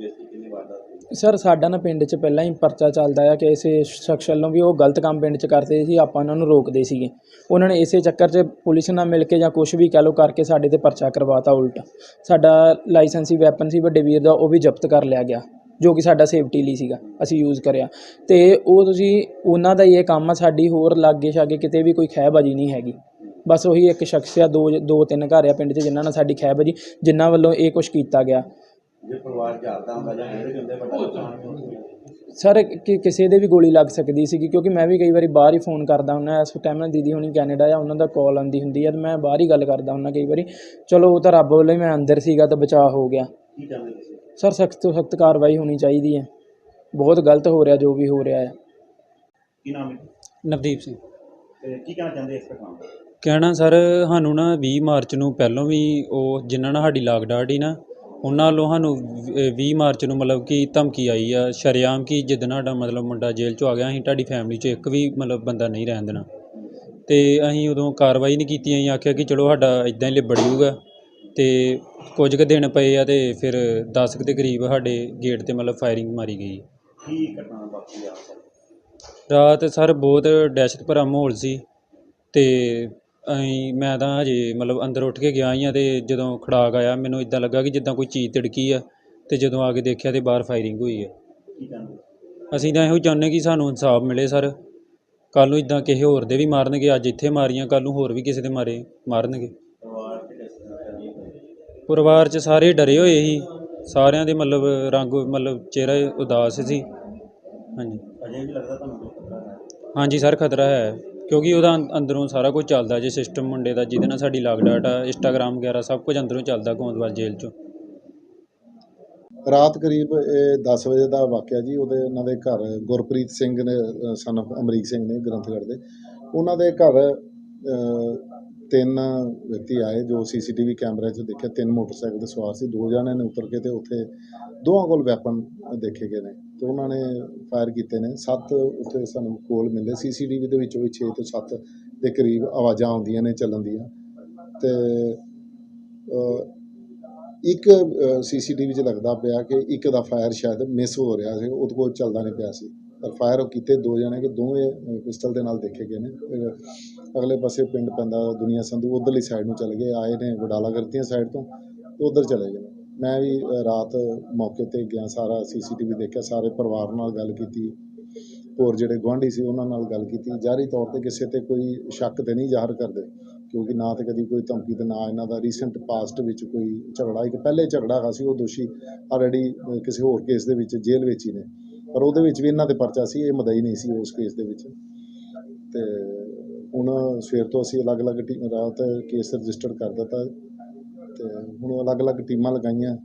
ਜੇ- ਕਿੰਨੀ ਵਾਰਦਾਤ ਹੋਈ ਸਰ, ਸਾਡਾ ਨਾ ਪਿੰਡ 'ਚ ਪਹਿਲਾਂ ਹੀ ਪਰਚਾ ਚੱਲਦਾ ਆ ਕਿ ਇਸੇ ਸ਼ਖਸ ਵੱਲੋਂ ਵੀ ਉਹ ਗਲਤ ਕੰਮ ਪਿੰਡ 'ਚ ਕਰਦੇ ਸੀ, ਆਪਾਂ ਉਹਨਾਂ ਨੂੰ ਰੋਕਦੇ ਸੀਗੇ। ਉਹਨਾਂ ਨੇ ਇਸੇ ਚੱਕਰ 'ਚ ਪੁਲਿਸ ਨਾਲ ਮਿਲ ਕੇ ਜਾਂ ਕੁਝ ਵੀ ਕਹਿ ਲਓ ਕਰਕੇ ਸਾਡੇ ਤੇ ਪਰਚਾ ਕਰਵਾਤਾ ਉਲਟ। ਸਾਡਾ ਲਾਇਸੈਂਸੀ ਵੈਪਨ ਸੀ, ਵੱਡੇ ਵੀਰ ਦਾ, ਉਹ ਵੀ ਜ਼ਬਤ ਕਰ ਲਿਆ ਗਿਆ, ਜੋ ਕਿ ਸਾਡਾ ਸੇਫਟੀ ਲਈ ਸੀਗਾ, ਅਸੀਂ ਯੂਜ਼ ਕਰਿਆ। ਤੇ ਉਹ ਤੁਸੀਂ, ਉਹਨਾਂ ਦਾ ਹੀ ਇਹ ਕੰਮ ਆ, ਸਾਡੀ ਹੋਰ ਲਾਗੇ ਛਾਗੇ ਕਿਤੇ ਵੀ ਕੋਈ ਖਹਿਬਾਜੀ ਨਹੀਂ ਹੈਗੀ। ਬਸ ਉਹੀ ਇੱਕ ਸ਼ਖਸ ਆ ਦੋ ਦੋ ਤਿੰਨ ਘਰ ਆ ਪਿੰਡ 'ਚ ਜਿਨ੍ਹਾਂ ਨਾਲ ਸਾਡੀ ਖਹਿ ਵੱਜੀ ਜਿਨ੍ਹਾਂ ਵੱਲੋਂ ਇਹ ਕੁਝ ਕੀਤਾ ਗਿਆ। ਜੇ ਪਰਿਵਾਰ ਜਾਗਦਾ ਹੁੰਦਾ ਜਾਂ ਇਹਦੇ ਹੁੰਦੇ ਵੱਡਾ ਨੁਕਸਾਨ ਵੀ ਹੋ ਸਕਦਾ ਸਰ ਕਿ ਕਿਸੇ ਦੇ ਵੀ ਗੋਲੀ ਲੱਗ ਸਕਦੀ ਸੀਗੀ ਕਿਉਂਕਿ ਮੈਂ ਵੀ ਕਈ ਵਾਰੀ ਬਾਹਰ ਹੀ ਫੋਨ ਕਰਦਾ ਹੁੰਦਾ ਇਸ ਟਾਈਮ ਨਾਲ ਦੀਦੀ ਹੁਣੀ ਕੈਨੇਡਾ ਆ ਉਹਨਾਂ ਦਾ ਕਾਲ ਆਉਂਦੀ ਹੁੰਦੀ ਆ ਤੇ ਮੈਂ ਬਾਹਰ ਹੀ ਗੱਲ ਕਰਦਾ ਹੁੰਦਾ ਕਈ ਵਾਰੀ ਚਲੋ ਉਹ ਤਾਂ ਰੱਬ ਵੱਲੋਂ ਹੀ ਮੈਂ ਅੰਦਰ ਸੀਗਾ ਤਾਂ ਬਚਾਅ ਹੋ ਗਿਆ। ਕੀ ਚਾਹੁੰਦੇ ਤੁਸੀਂ? ਸਰ ਸਖਤ ਤੋਂ ਸਖਤ ਕਾਰਵਾਈ ਹੋਣੀ ਚਾਹੀਦੀ ਹੈ। ਬਹੁਤ ਗਲਤ ਹੋ ਰਿਹਾ ਜੋ ਵੀ ਹੋ ਰਿਹਾ ਹੈ ਕੀ ਨਾਮ ਹੈ? ਨਵਦੀਪ ਸਿੰਘ। ਤੇ ਕੀ ਕਹਿਣਾ ਚਾਹੁੰਦੇ ਇਸ ਬਾਰੇ ਕਹਿਣਾ ਸਰ ਸਾਨੂੰ ਨਾ 20 ਮਾਰਚ ਨੂੰ ਪਹਿਲੋਂ ਵੀ ਉਹ ਜਿਨ੍ਹਾਂ ਨਾਲ ਸਾਡੀ ਲਾਗ ਡਾਟ ਸੀ ਨਾ ਉਹਨਾਂ ਵੱਲੋਂ ਸਾਨੂੰ 20 ਮਾਰਚ ਨੂੰ ਮਤਲਬ ਕਿ ਧਮਕੀ ਆਈ ਆ ਸ਼ਰੇਆਮ ਕਿ ਜਿੱਦਣ ਸਾਡਾ ਮਤਲਬ ਮੁੰਡਾ ਜੇਲ੍ਹ 'ਚੋਂ ਆ ਗਿਆ ਅਸੀਂ ਤੁਹਾਡੀ ਫੈਮਿਲੀ 'ਚ ਇੱਕ ਵੀ ਮਤਲਬ ਬੰਦਾ ਨਹੀਂ ਰਹਿਣ ਦੇਣਾ। ਤੇ ਅਸੀਂ ਉਦੋਂ ਕਾਰਵਾਈ ਨਹੀਂ ਕੀਤੀ ਅਸੀਂ ਆਖਿਆ ਕਿ ਚਲੋ ਸਾਡਾ ਇਦਾਂ ਹੀ ਲਿਬੜ ਜਾਊਗਾ ਤੇ ਕੁਝ ਕੁ ਦਿਨ ਪਏ ਆ ਤੇ ਫਿਰ 10 ਕੁ ਦੇ ਕਰੀਬ ਸਾਡੇ ਗੇਟ ਤੇ ਮਤਲਬ ਫਾਇਰਿੰਗ ਮਾਰੀ ਗਈ। ਕੀ ਘਟਨਾ ਵਾਪਰੀ ਆ? ਰਾਤ ਸਰ ਬਹੁਤ ਦਹਿਸ਼ਤ ਭਰਾ ਮਾਹੌਲ ਸੀ ਤੇ ਅਸੀਂ ਮੈਂ ਤਾਂ ਹਜੇ ਮਤਲਬ ਅੰਦਰ ਉੱਠ ਕੇ ਗਿਆ ਹੀ ਆ ਤੇ ਜਦੋਂ ਖੜਾਕ ਆਇਆ ਮੈਨੂੰ ਇਦਾਂ ਲੱਗਾ ਕਿ ਜਿੱਦਾਂ ਕੋਈ ਚੀਜ਼ ਤਿੜਕੀ ਆ ਤੇ ਜਦੋਂ ਆ ਕੇ ਦੇਖਿਆ ਤੇ ਬਾਹਰ ਫਾਇਰਿੰਗ ਹੋਈ ਚਾਹੁੰਦੇ ਅਸੀਂ ਤਾਂ ਇਹੋ ਚਾਹੁੰਦੇ ਕਿ ਸਾਨੂੰ ਇਨਸਾਫ ਮਿਲੇ ਸਰ। ਕੱਲ ਨੂੰ ਇਦਾਂ ਕਿਸੇ ਹੋਰ ਦੇ ਵੀ ਮਾਰਨਗੇ ਅੱਜ ਇੱਥੇ ਮਾਰੀਆਂ ਕੱਲ ਨੂੰ ਹੋਰ ਵੀ ਕਿਸੇ ਦੇ ਮਾਰੇ ਮਾਰਨਗੇ। ਪਰਿਵਾਰ 'ਚ ਸਾਰੇ ਡਰੇ ਹੋਏ ਸੀ। ਸਾਰਿਆਂ ਦੇ ਮਤਲਬ ਰੰਗ ਮਤਲਬ ਚਿਹਰਾ ਉਦਾਸ ਸੀ। ਹਾਂਜੀ। ਅਜੇ ਵੀ ਲੱਗਦਾ ਤੁਹਾਨੂੰ ਕੋਈ ਖਤਰਾ ਹੈ? ਹਾਂਜੀ ਸਰ ਖਤਰਾ ਹੈ। ਕਿਉਂਕਿ ਉਹਦਾ ਅੰਦਰੋਂ ਸਾਰਾ ਕੁਝ ਚੱਲਦਾ ਜੇ ਸਿਸਟਮ ਮੁੰਡੇ ਦਾ, ਜਿਹਦੇ ਨਾਲ ਸਾਡੀ ਲਾਗ ਆ ਇੰਸਟਾਗ੍ਰਾਮ ਵਗੈਰਾ ਸਭ ਕੁਝ ਅੰਦਰੋਂ ਚੱਲਦਾ ਗੋਂਦਵਾਲ ਜੇਲ੍ਹ 'ਚੋਂ। ਰਾਤ ਕਰੀਬ ਇਹ 10 ਵਜੇ ਦਾ ਵਾਕਿਆ ਜੀ, ਉਹਦੇ ਉਹਨਾਂ ਦੇ ਘਰ ਗੁਰਪ੍ਰੀਤ ਸਿੰਘ ਨੇ ਸਨ ਅਮਰੀਕ ਸਿੰਘ ਨੇ ਗ੍ਰੰਥਗੜ੍ਹ ਦੇ, ਉਹਨਾਂ ਦੇ ਘਰ ਤਿੰਨ ਵਿਅਕਤੀ ਆਏ ਜੋ ਸੀਸੀਟੀਵੀ ਕੈਮਰੇ 'ਚ ਦੇਖਿਆ, ਤਿੰਨ ਮੋਟਰਸਾਈਕਲ ਤੇ ਸਵਾਰ ਸੀ, ਦੋ ਜਣਿਆਂ ਨੇ ਉਤਰ ਕੇ ਤੇ ਉੱਥੇ ਦੋਵਾਂ ਕੋਲ ਵੈਪਨ ਦੇਖੇ ਗਏ ਨੇ। ਤੇ ਉਹਨਾਂ ਨੇ ਫਾਇਰ ਕੀਤੇ ਨੇ। ਸੱਤ ਉੱਥੇ ਸਾਨੂੰ ਕੋਲ ਮਿਲੇ ਸੀਸੀਟੀਵੀ ਦੇ ਵਿੱਚੋਂ ਵੀ 6 ਤੋਂ 7 ਦੇ ਕਰੀਬ ਆਵਾਜ਼ਾਂ ਆਉਂਦੀਆਂ ਨੇ ਚੱਲਣ ਦੀਆਂ। ਤੇ ਅ, ਇੱਕ ਸੀਸੀਟੀਵੀ 'ਚ ਲੱਗਦਾ ਪਿਆ ਕਿ ਇੱਕ ਦਾ ਫਾਇਰ ਸ਼ਾਇਦ ਮਿਸ ਹੋ ਰਿਹਾ ਸੀ। ਉਹਦੇ ਕੋਲ ਚੱਲਦਾ ਨਹੀਂ ਪਿਆ ਸੀ। ਪਰ ਫਾਇਰ ਉਹ ਕੀਤੇ ਦੋ ਜਣੇ ਕਿ ਦੋਵੇਂ ਪਿਸਟਲ ਦੇ ਨਾਲ ਦੇਖੇ ਗਏ ਨੇ। ਅਗਲੇ ਪਾਸੇ ਪਿੰਡ ਪੈਂਦਾ ਦੁਨੀਆ ਸੰਧੂ। ਉਧਰਲੀ ਸਾਈਡ ਨੂੰ ਚਲੇ ਗਏ। ਆਏ ਨੇ ਵਡਾਲਾ ਕਰਤੀਆਂ ਸਾਈਡ ਤੋਂ ਤੇ ਉਧਰ ਚਲੇ ਗਏ। ਮੈਂ ਵੀ ਰਾਤ ਮੌਕੇ ਤੇ ਗਿਆ, ਸਾਰਾ ਸੀਸੀਟੀਵੀ ਦੇਖਿਆ, ਸਾਰੇ ਪਰਿਵਾਰ ਨਾਲ ਗੱਲ ਕੀਤੀ। ਹੋਰ ਜਿਹੜੇ ਗੁਆਂਢੀ ਸੀ, ਉਹਨਾਂ ਨਾਲ ਗੱਲ ਕੀਤੀ। ਜਾਰੀ ਤੌਰ ਤੇ ਕਿਸੇ ਤੇ ਕੋਈ ਸ਼ੱਕ ਤੇ ਨਹੀਂ ਜ਼ਾਹਰ ਕਰਦੇ, ਕਿਉਂਕਿ ਨਾ ਤੇ ਕਦੀ ਕੋਈ ਧਮਕੀ ਤੇ ਨਾ ਇਹਨਾਂ ਦਾ ਰੀਸੈਂਟ ਪਾਸਟ ਵਿੱਚ ਕੋਈ ਝਗੜਾ। ਇੱਕ ਪਹਿਲੇ ਝਗੜਾ ਹੈਗਾ ਸੀ, ਉਹ ਦੋਸ਼ੀ ਆਲਰੇਡੀ ਕਿਸੇ ਹੋਰ ਕੇਸ ਦੇ ਵਿੱਚ ਜੇਲ੍ਹ ਵਿੱਚ ਹੀ ਨੇ। ਪਰ ਉਹਦੇ ਵਿੱਚ ਵੀ ਇਹਨਾਂ ਦੇ ਪਰਚਾ ਸੀ, ਇਹ ਮਦਈ ਨਹੀਂ ਸੀ ਉਸ ਕੇਸ ਦੇ ਵਿੱਚ। ਤੇ ਹੁਣ ਸਵੇਰ ਤੋਂ ਅਸੀਂ ਅਲੱਗ-ਅਲੱਗ ਟੀ- ਰਾਤ ਕੇਸ ਰਜਿਸਟਰ ਕਰ ਦਿੱਤਾ। ਤੇ ਹੁਣ ਅਲੱਗ-ਅਲੱਗ ਟੀਮਾਂ ਲਗਾਈਆਂ।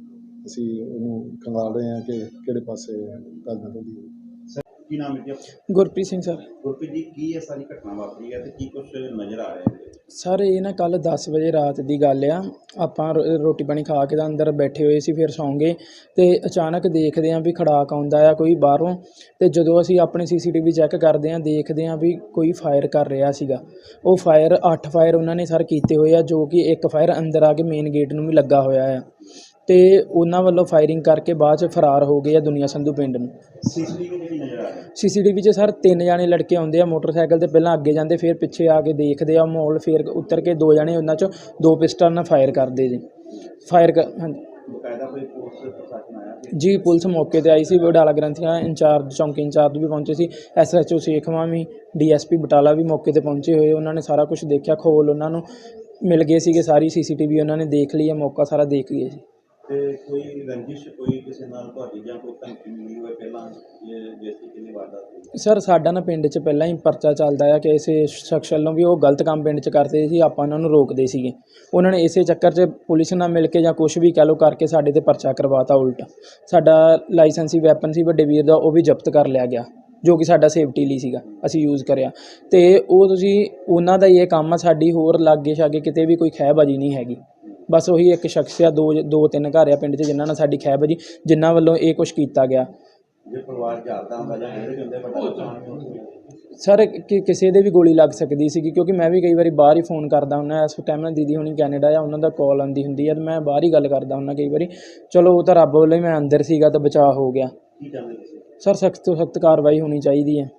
ਅਸੀਂ ਉਹਨੂੰ ਖੰਗਾਲ ਰਹੇ ਹਾਂ ਕਿ ਕਿਹੜੇ ਪਾਸੇ ਗੱਲ ਨਿਕਲਦੀ ਕੀ ਨਾਮ ਹੈ ਜੀ ਆਪਣਾ? ਗੁਰਪ੍ਰੀਤ ਸਿੰਘ ਸਰ। ਗੁਰਪ੍ਰੀਤ ਜੀ ਕੀ ਇਹ ਸਾਰੀ ਘਟਨਾ ਵਾਪਰੀ ਹੈ ਤੇ ਕੀ ਕੁਝ ਨਜ਼ਰ ਆ ਰਿਹਾ ਹੈ? ਸਰ ਇਹ ਨਾ ਕੱਲ 10 ਵਜੇ ਰਾਤ ਦੀ ਗੱਲ ਆ। ਆਪਾਂ ਰੋ- ਰੋਟੀ ਪਾਣੀ ਖਾ ਕੇ ਤਾਂ ਅੰਦਰ ਬੈਠੇ ਹੋਏ ਸੀ ਫਿਰ ਸੌਂ ਗਏ ਤੇ ਅਚਾਨਕ ਦੇਖਦੇ ਆਂ ਵੀ ਖੜਾਕ ਆਉਂਦਾ ਆ ਕੋਈ ਬਾਹਰੋਂ ਤੇ ਜਦੋਂ ਅਸੀਂ ਆਪਣੇ ਸੀਸੀਟੀਵੀ ਚੈੱਕ ਕਰਦੇ ਆਂ ਦੇਖਦੇ ਆਂ ਵੀ ਕੋਈ ਫਾਇਰ ਕਰ ਰਿਹਾ ਸੀਗਾ। ਉਹ ਫਾਇਰ 8 ਫਾਇਰ ਉਹਨਾਂ ਨੇ ਸਰ ਕੀਤੇ ਹੋਏ ਆ ਜੋ ਕਿ ਇੱਕ ਫਾਇਰ ਅੰਦਰ ਆ ਕੇ ਮੇਨ ਗੇਟ ਨੂੰ ਵੀ ਲੱਗਾ ਹੋਇਆ ਆ। ਤੇ ਉਹਨਾਂ ਵੱਲੋਂ ਫਾਇਰਿੰਗ ਕਰਕੇ ਬਾਅਦ ਚ ਫਰਾਰ ਹੋ ਗਏ ਆ ਦੁਨੀਆ ਸੰਧੂ ਪਿੰਡ ਨੂੰ। ਸੀਸੀਟੀਵੀ 'ਚ ਸਰ ਤਿੰਨ ਜਾਣੇ ਲੜਕੇ ਆਉਂਦੇ ਆ ਮੋਟਰਸਾਈਕਲ ਤੇ ਪਹਿਲਾਂ ਅੱਗੇ ਜਾਂਦੇ ਫਿਰ ਪਿੱਛੇ ਆ ਕੇ ਦੇਖਦੇ ਆ ਮਾਹੌਲ ਫਿਰ ਉਤਰ ਕੇ ਦੋ ਜਾਣੇ ਉਹਨਾਂ 'ਚੋਂ ਦੋ ਪਿਸਟਲ ਨਾਲ ਫਾਇਰ ਕਰਦੇ ਜੀ। ਫਾਇਰ ਕਰ ਹਾਂਜੀ। ਜੀ ਪੁਲਿਸ ਮੌਕੇ ਤੇ ਆਈ ਸੀ ਬਡਾਲਾ ਗ੍ਰੰਥੀਆਂ ਇੰਚਾਰਜ ਚੌਂਕੀ ਇੰਚਾਰਜ ਵੀ ਪਹੁੰਚੇ ਸੀ ਐਸਐਚਓ ਸੇਖਵਾਂ ਵੀ ਡੀਐਸਪੀ ਬਟਾਲਾ ਵੀ ਮੌਕੇ ਤੇ ਪਹੁੰਚੇ ਹੋਏ ਉਹਨਾਂ ਨੇ ਸਾਰਾ ਕੁਝ ਦੇਖਿਆ ਖੋਲ ਉਹਨਾਂ ਨੂੰ ਮਿਲ ਗਏ ਸੀਗੇ ਸਾਰੀ ਸੀਸੀਟੀਵੀ ਉਹਨਾਂ ਨੇ ਦੇਖ ਲਈ ਹੈ ਮੌਕਾ ਸਾਰਾ ਦੇਖ ਗਏ ਜੀ ਤੇ ਕੋਈ ਰੰਜਿਸ਼, ਕੋਈ ਕਿਸੇ ਨਾਲ ਤੁਹਾਡੀ ਜਾਂ ਕੋਈ ਧਮਕੀ ਮਿਲੀ ਹੋਵੇ ਪਹਿਲਾਂ, ਜੇ ਕਿੰਨੀ ਵਾਰਦਾਤ ਹੋਈ? ਸਰ, ਸਾਡਾ ਨਾ ਪਿੰਡ 'ਚ ਪਹਿਲਾਂ ਹੀ ਪਰਚਾ ਚੱਲਦਾ ਆ ਕਿ ਇਸੇ ਸ਼ਖਸ ਵੱਲੋਂ ਵੀ ਉਹ ਗਲਤ ਕੰਮ ਪਿੰਡ 'ਚ ਕਰਦੇ ਸੀ, ਆਪਾਂ ਉਹਨਾਂ ਨੂੰ ਰੋਕਦੇ ਸੀਗੇ। ਉਹਨਾਂ ਨੇ ਇਸੇ ਚੱਕਰ 'ਚ ਪੁਲਿਸ ਨਾਲ ਮਿਲ ਕੇ ਜਾਂ ਕੁਝ ਵੀ ਕਹਿ ਲਓ ਕਰਕੇ ਸਾਡੇ ਤੇ ਪਰਚਾ ਕਰਵਾਤਾ ਉਲਟ। ਸਾਡਾ ਲਾਇਸੈਂਸੀ ਵੈਪਨ ਸੀ, ਵੱਡੇ ਵੀਰ ਦਾ, ਉਹ ਵੀ ਜ਼ਬਤ ਕਰ ਲਿਆ ਗਿਆ, ਜੋ ਕਿ ਸਾਡਾ ਸੇਫਟੀ ਲਈ ਸੀਗਾ, ਅਸੀਂ ਯੂਜ਼ ਕਰਿਆ। ਤੇ ਉਹ ਤੁਸੀਂ, ਉਹਨਾਂ ਦਾ ਹੀ ਇਹ ਕੰਮ ਆ, ਸਾਡੀ ਹੋਰ ਲਾਗੇ ਛਾਗੇ ਕਿਤੇ ਵੀ ਕੋਈ ਖਹਿਬਾਜੀ ਨਹੀਂ ਹੈਗੀ। ਬਸ ਉਹੀ ਇੱਕ ਸ਼ਖਸ ਆ ਦੋ ਦੋ ਤਿੰਨ ਘਰ ਆ ਪਿੰਡ 'ਚ ਜਿਨ੍ਹਾਂ ਨਾਲ ਸਾਡੀ ਖਹਿਬਾਜੀ ਜਿਨ੍ਹਾਂ ਵੱਲੋਂ ਇਹ ਕੁਝ ਕੀਤਾ ਗਿਆ। ਜੇ ਪਰਿਵਾਰ ਜਾਗਦਾ ਹੁੰਦਾ ਜਾਂ ਇਹਦੇ ਹੁੰਦੇ ਵੱਡਾ ਨੁਕਸਾਨ ਵੀ ਹੋ ਸਕਦਾ ਸਰ ਕਿ ਕਿਸੇ ਦੇ ਵੀ ਗੋਲੀ ਲੱਗ ਸਕਦੀ ਸੀਗੀ ਕਿਉਂਕਿ ਮੈਂ ਵੀ ਕਈ ਵਾਰੀ ਬਾਹਰ ਹੀ ਫੋਨ ਕਰਦਾ ਹੁੰਦਾ ਇਸ ਟਾਈਮ ਨਾਲ ਦੀਦੀ ਹੁਣੀ ਕੈਨੇਡਾ ਆ ਉਹਨਾਂ ਦਾ ਕਾਲ ਆਉਂਦੀ ਹੁੰਦੀ ਆ ਤੇ ਮੈਂ ਬਾਹਰ ਹੀ ਗੱਲ ਕਰਦਾ ਹੁੰਦਾ ਕਈ ਵਾਰੀ ਚਲੋ ਉਹ ਤਾਂ ਰੱਬ ਵੱਲੋਂ ਹੀ ਮੈਂ ਅੰਦਰ ਸੀਗਾ ਤਾਂ ਬਚਾਅ ਹੋ ਗਿਆ। ਕੀ ਚਾਹੁੰਦੇ ਤੁਸੀਂ? ਸਰ ਸਖਤ ਤੋਂ ਸਖਤ ਕਾਰਵਾਈ ਹੋਣੀ ਚਾਹੀਦੀ ਹੈ।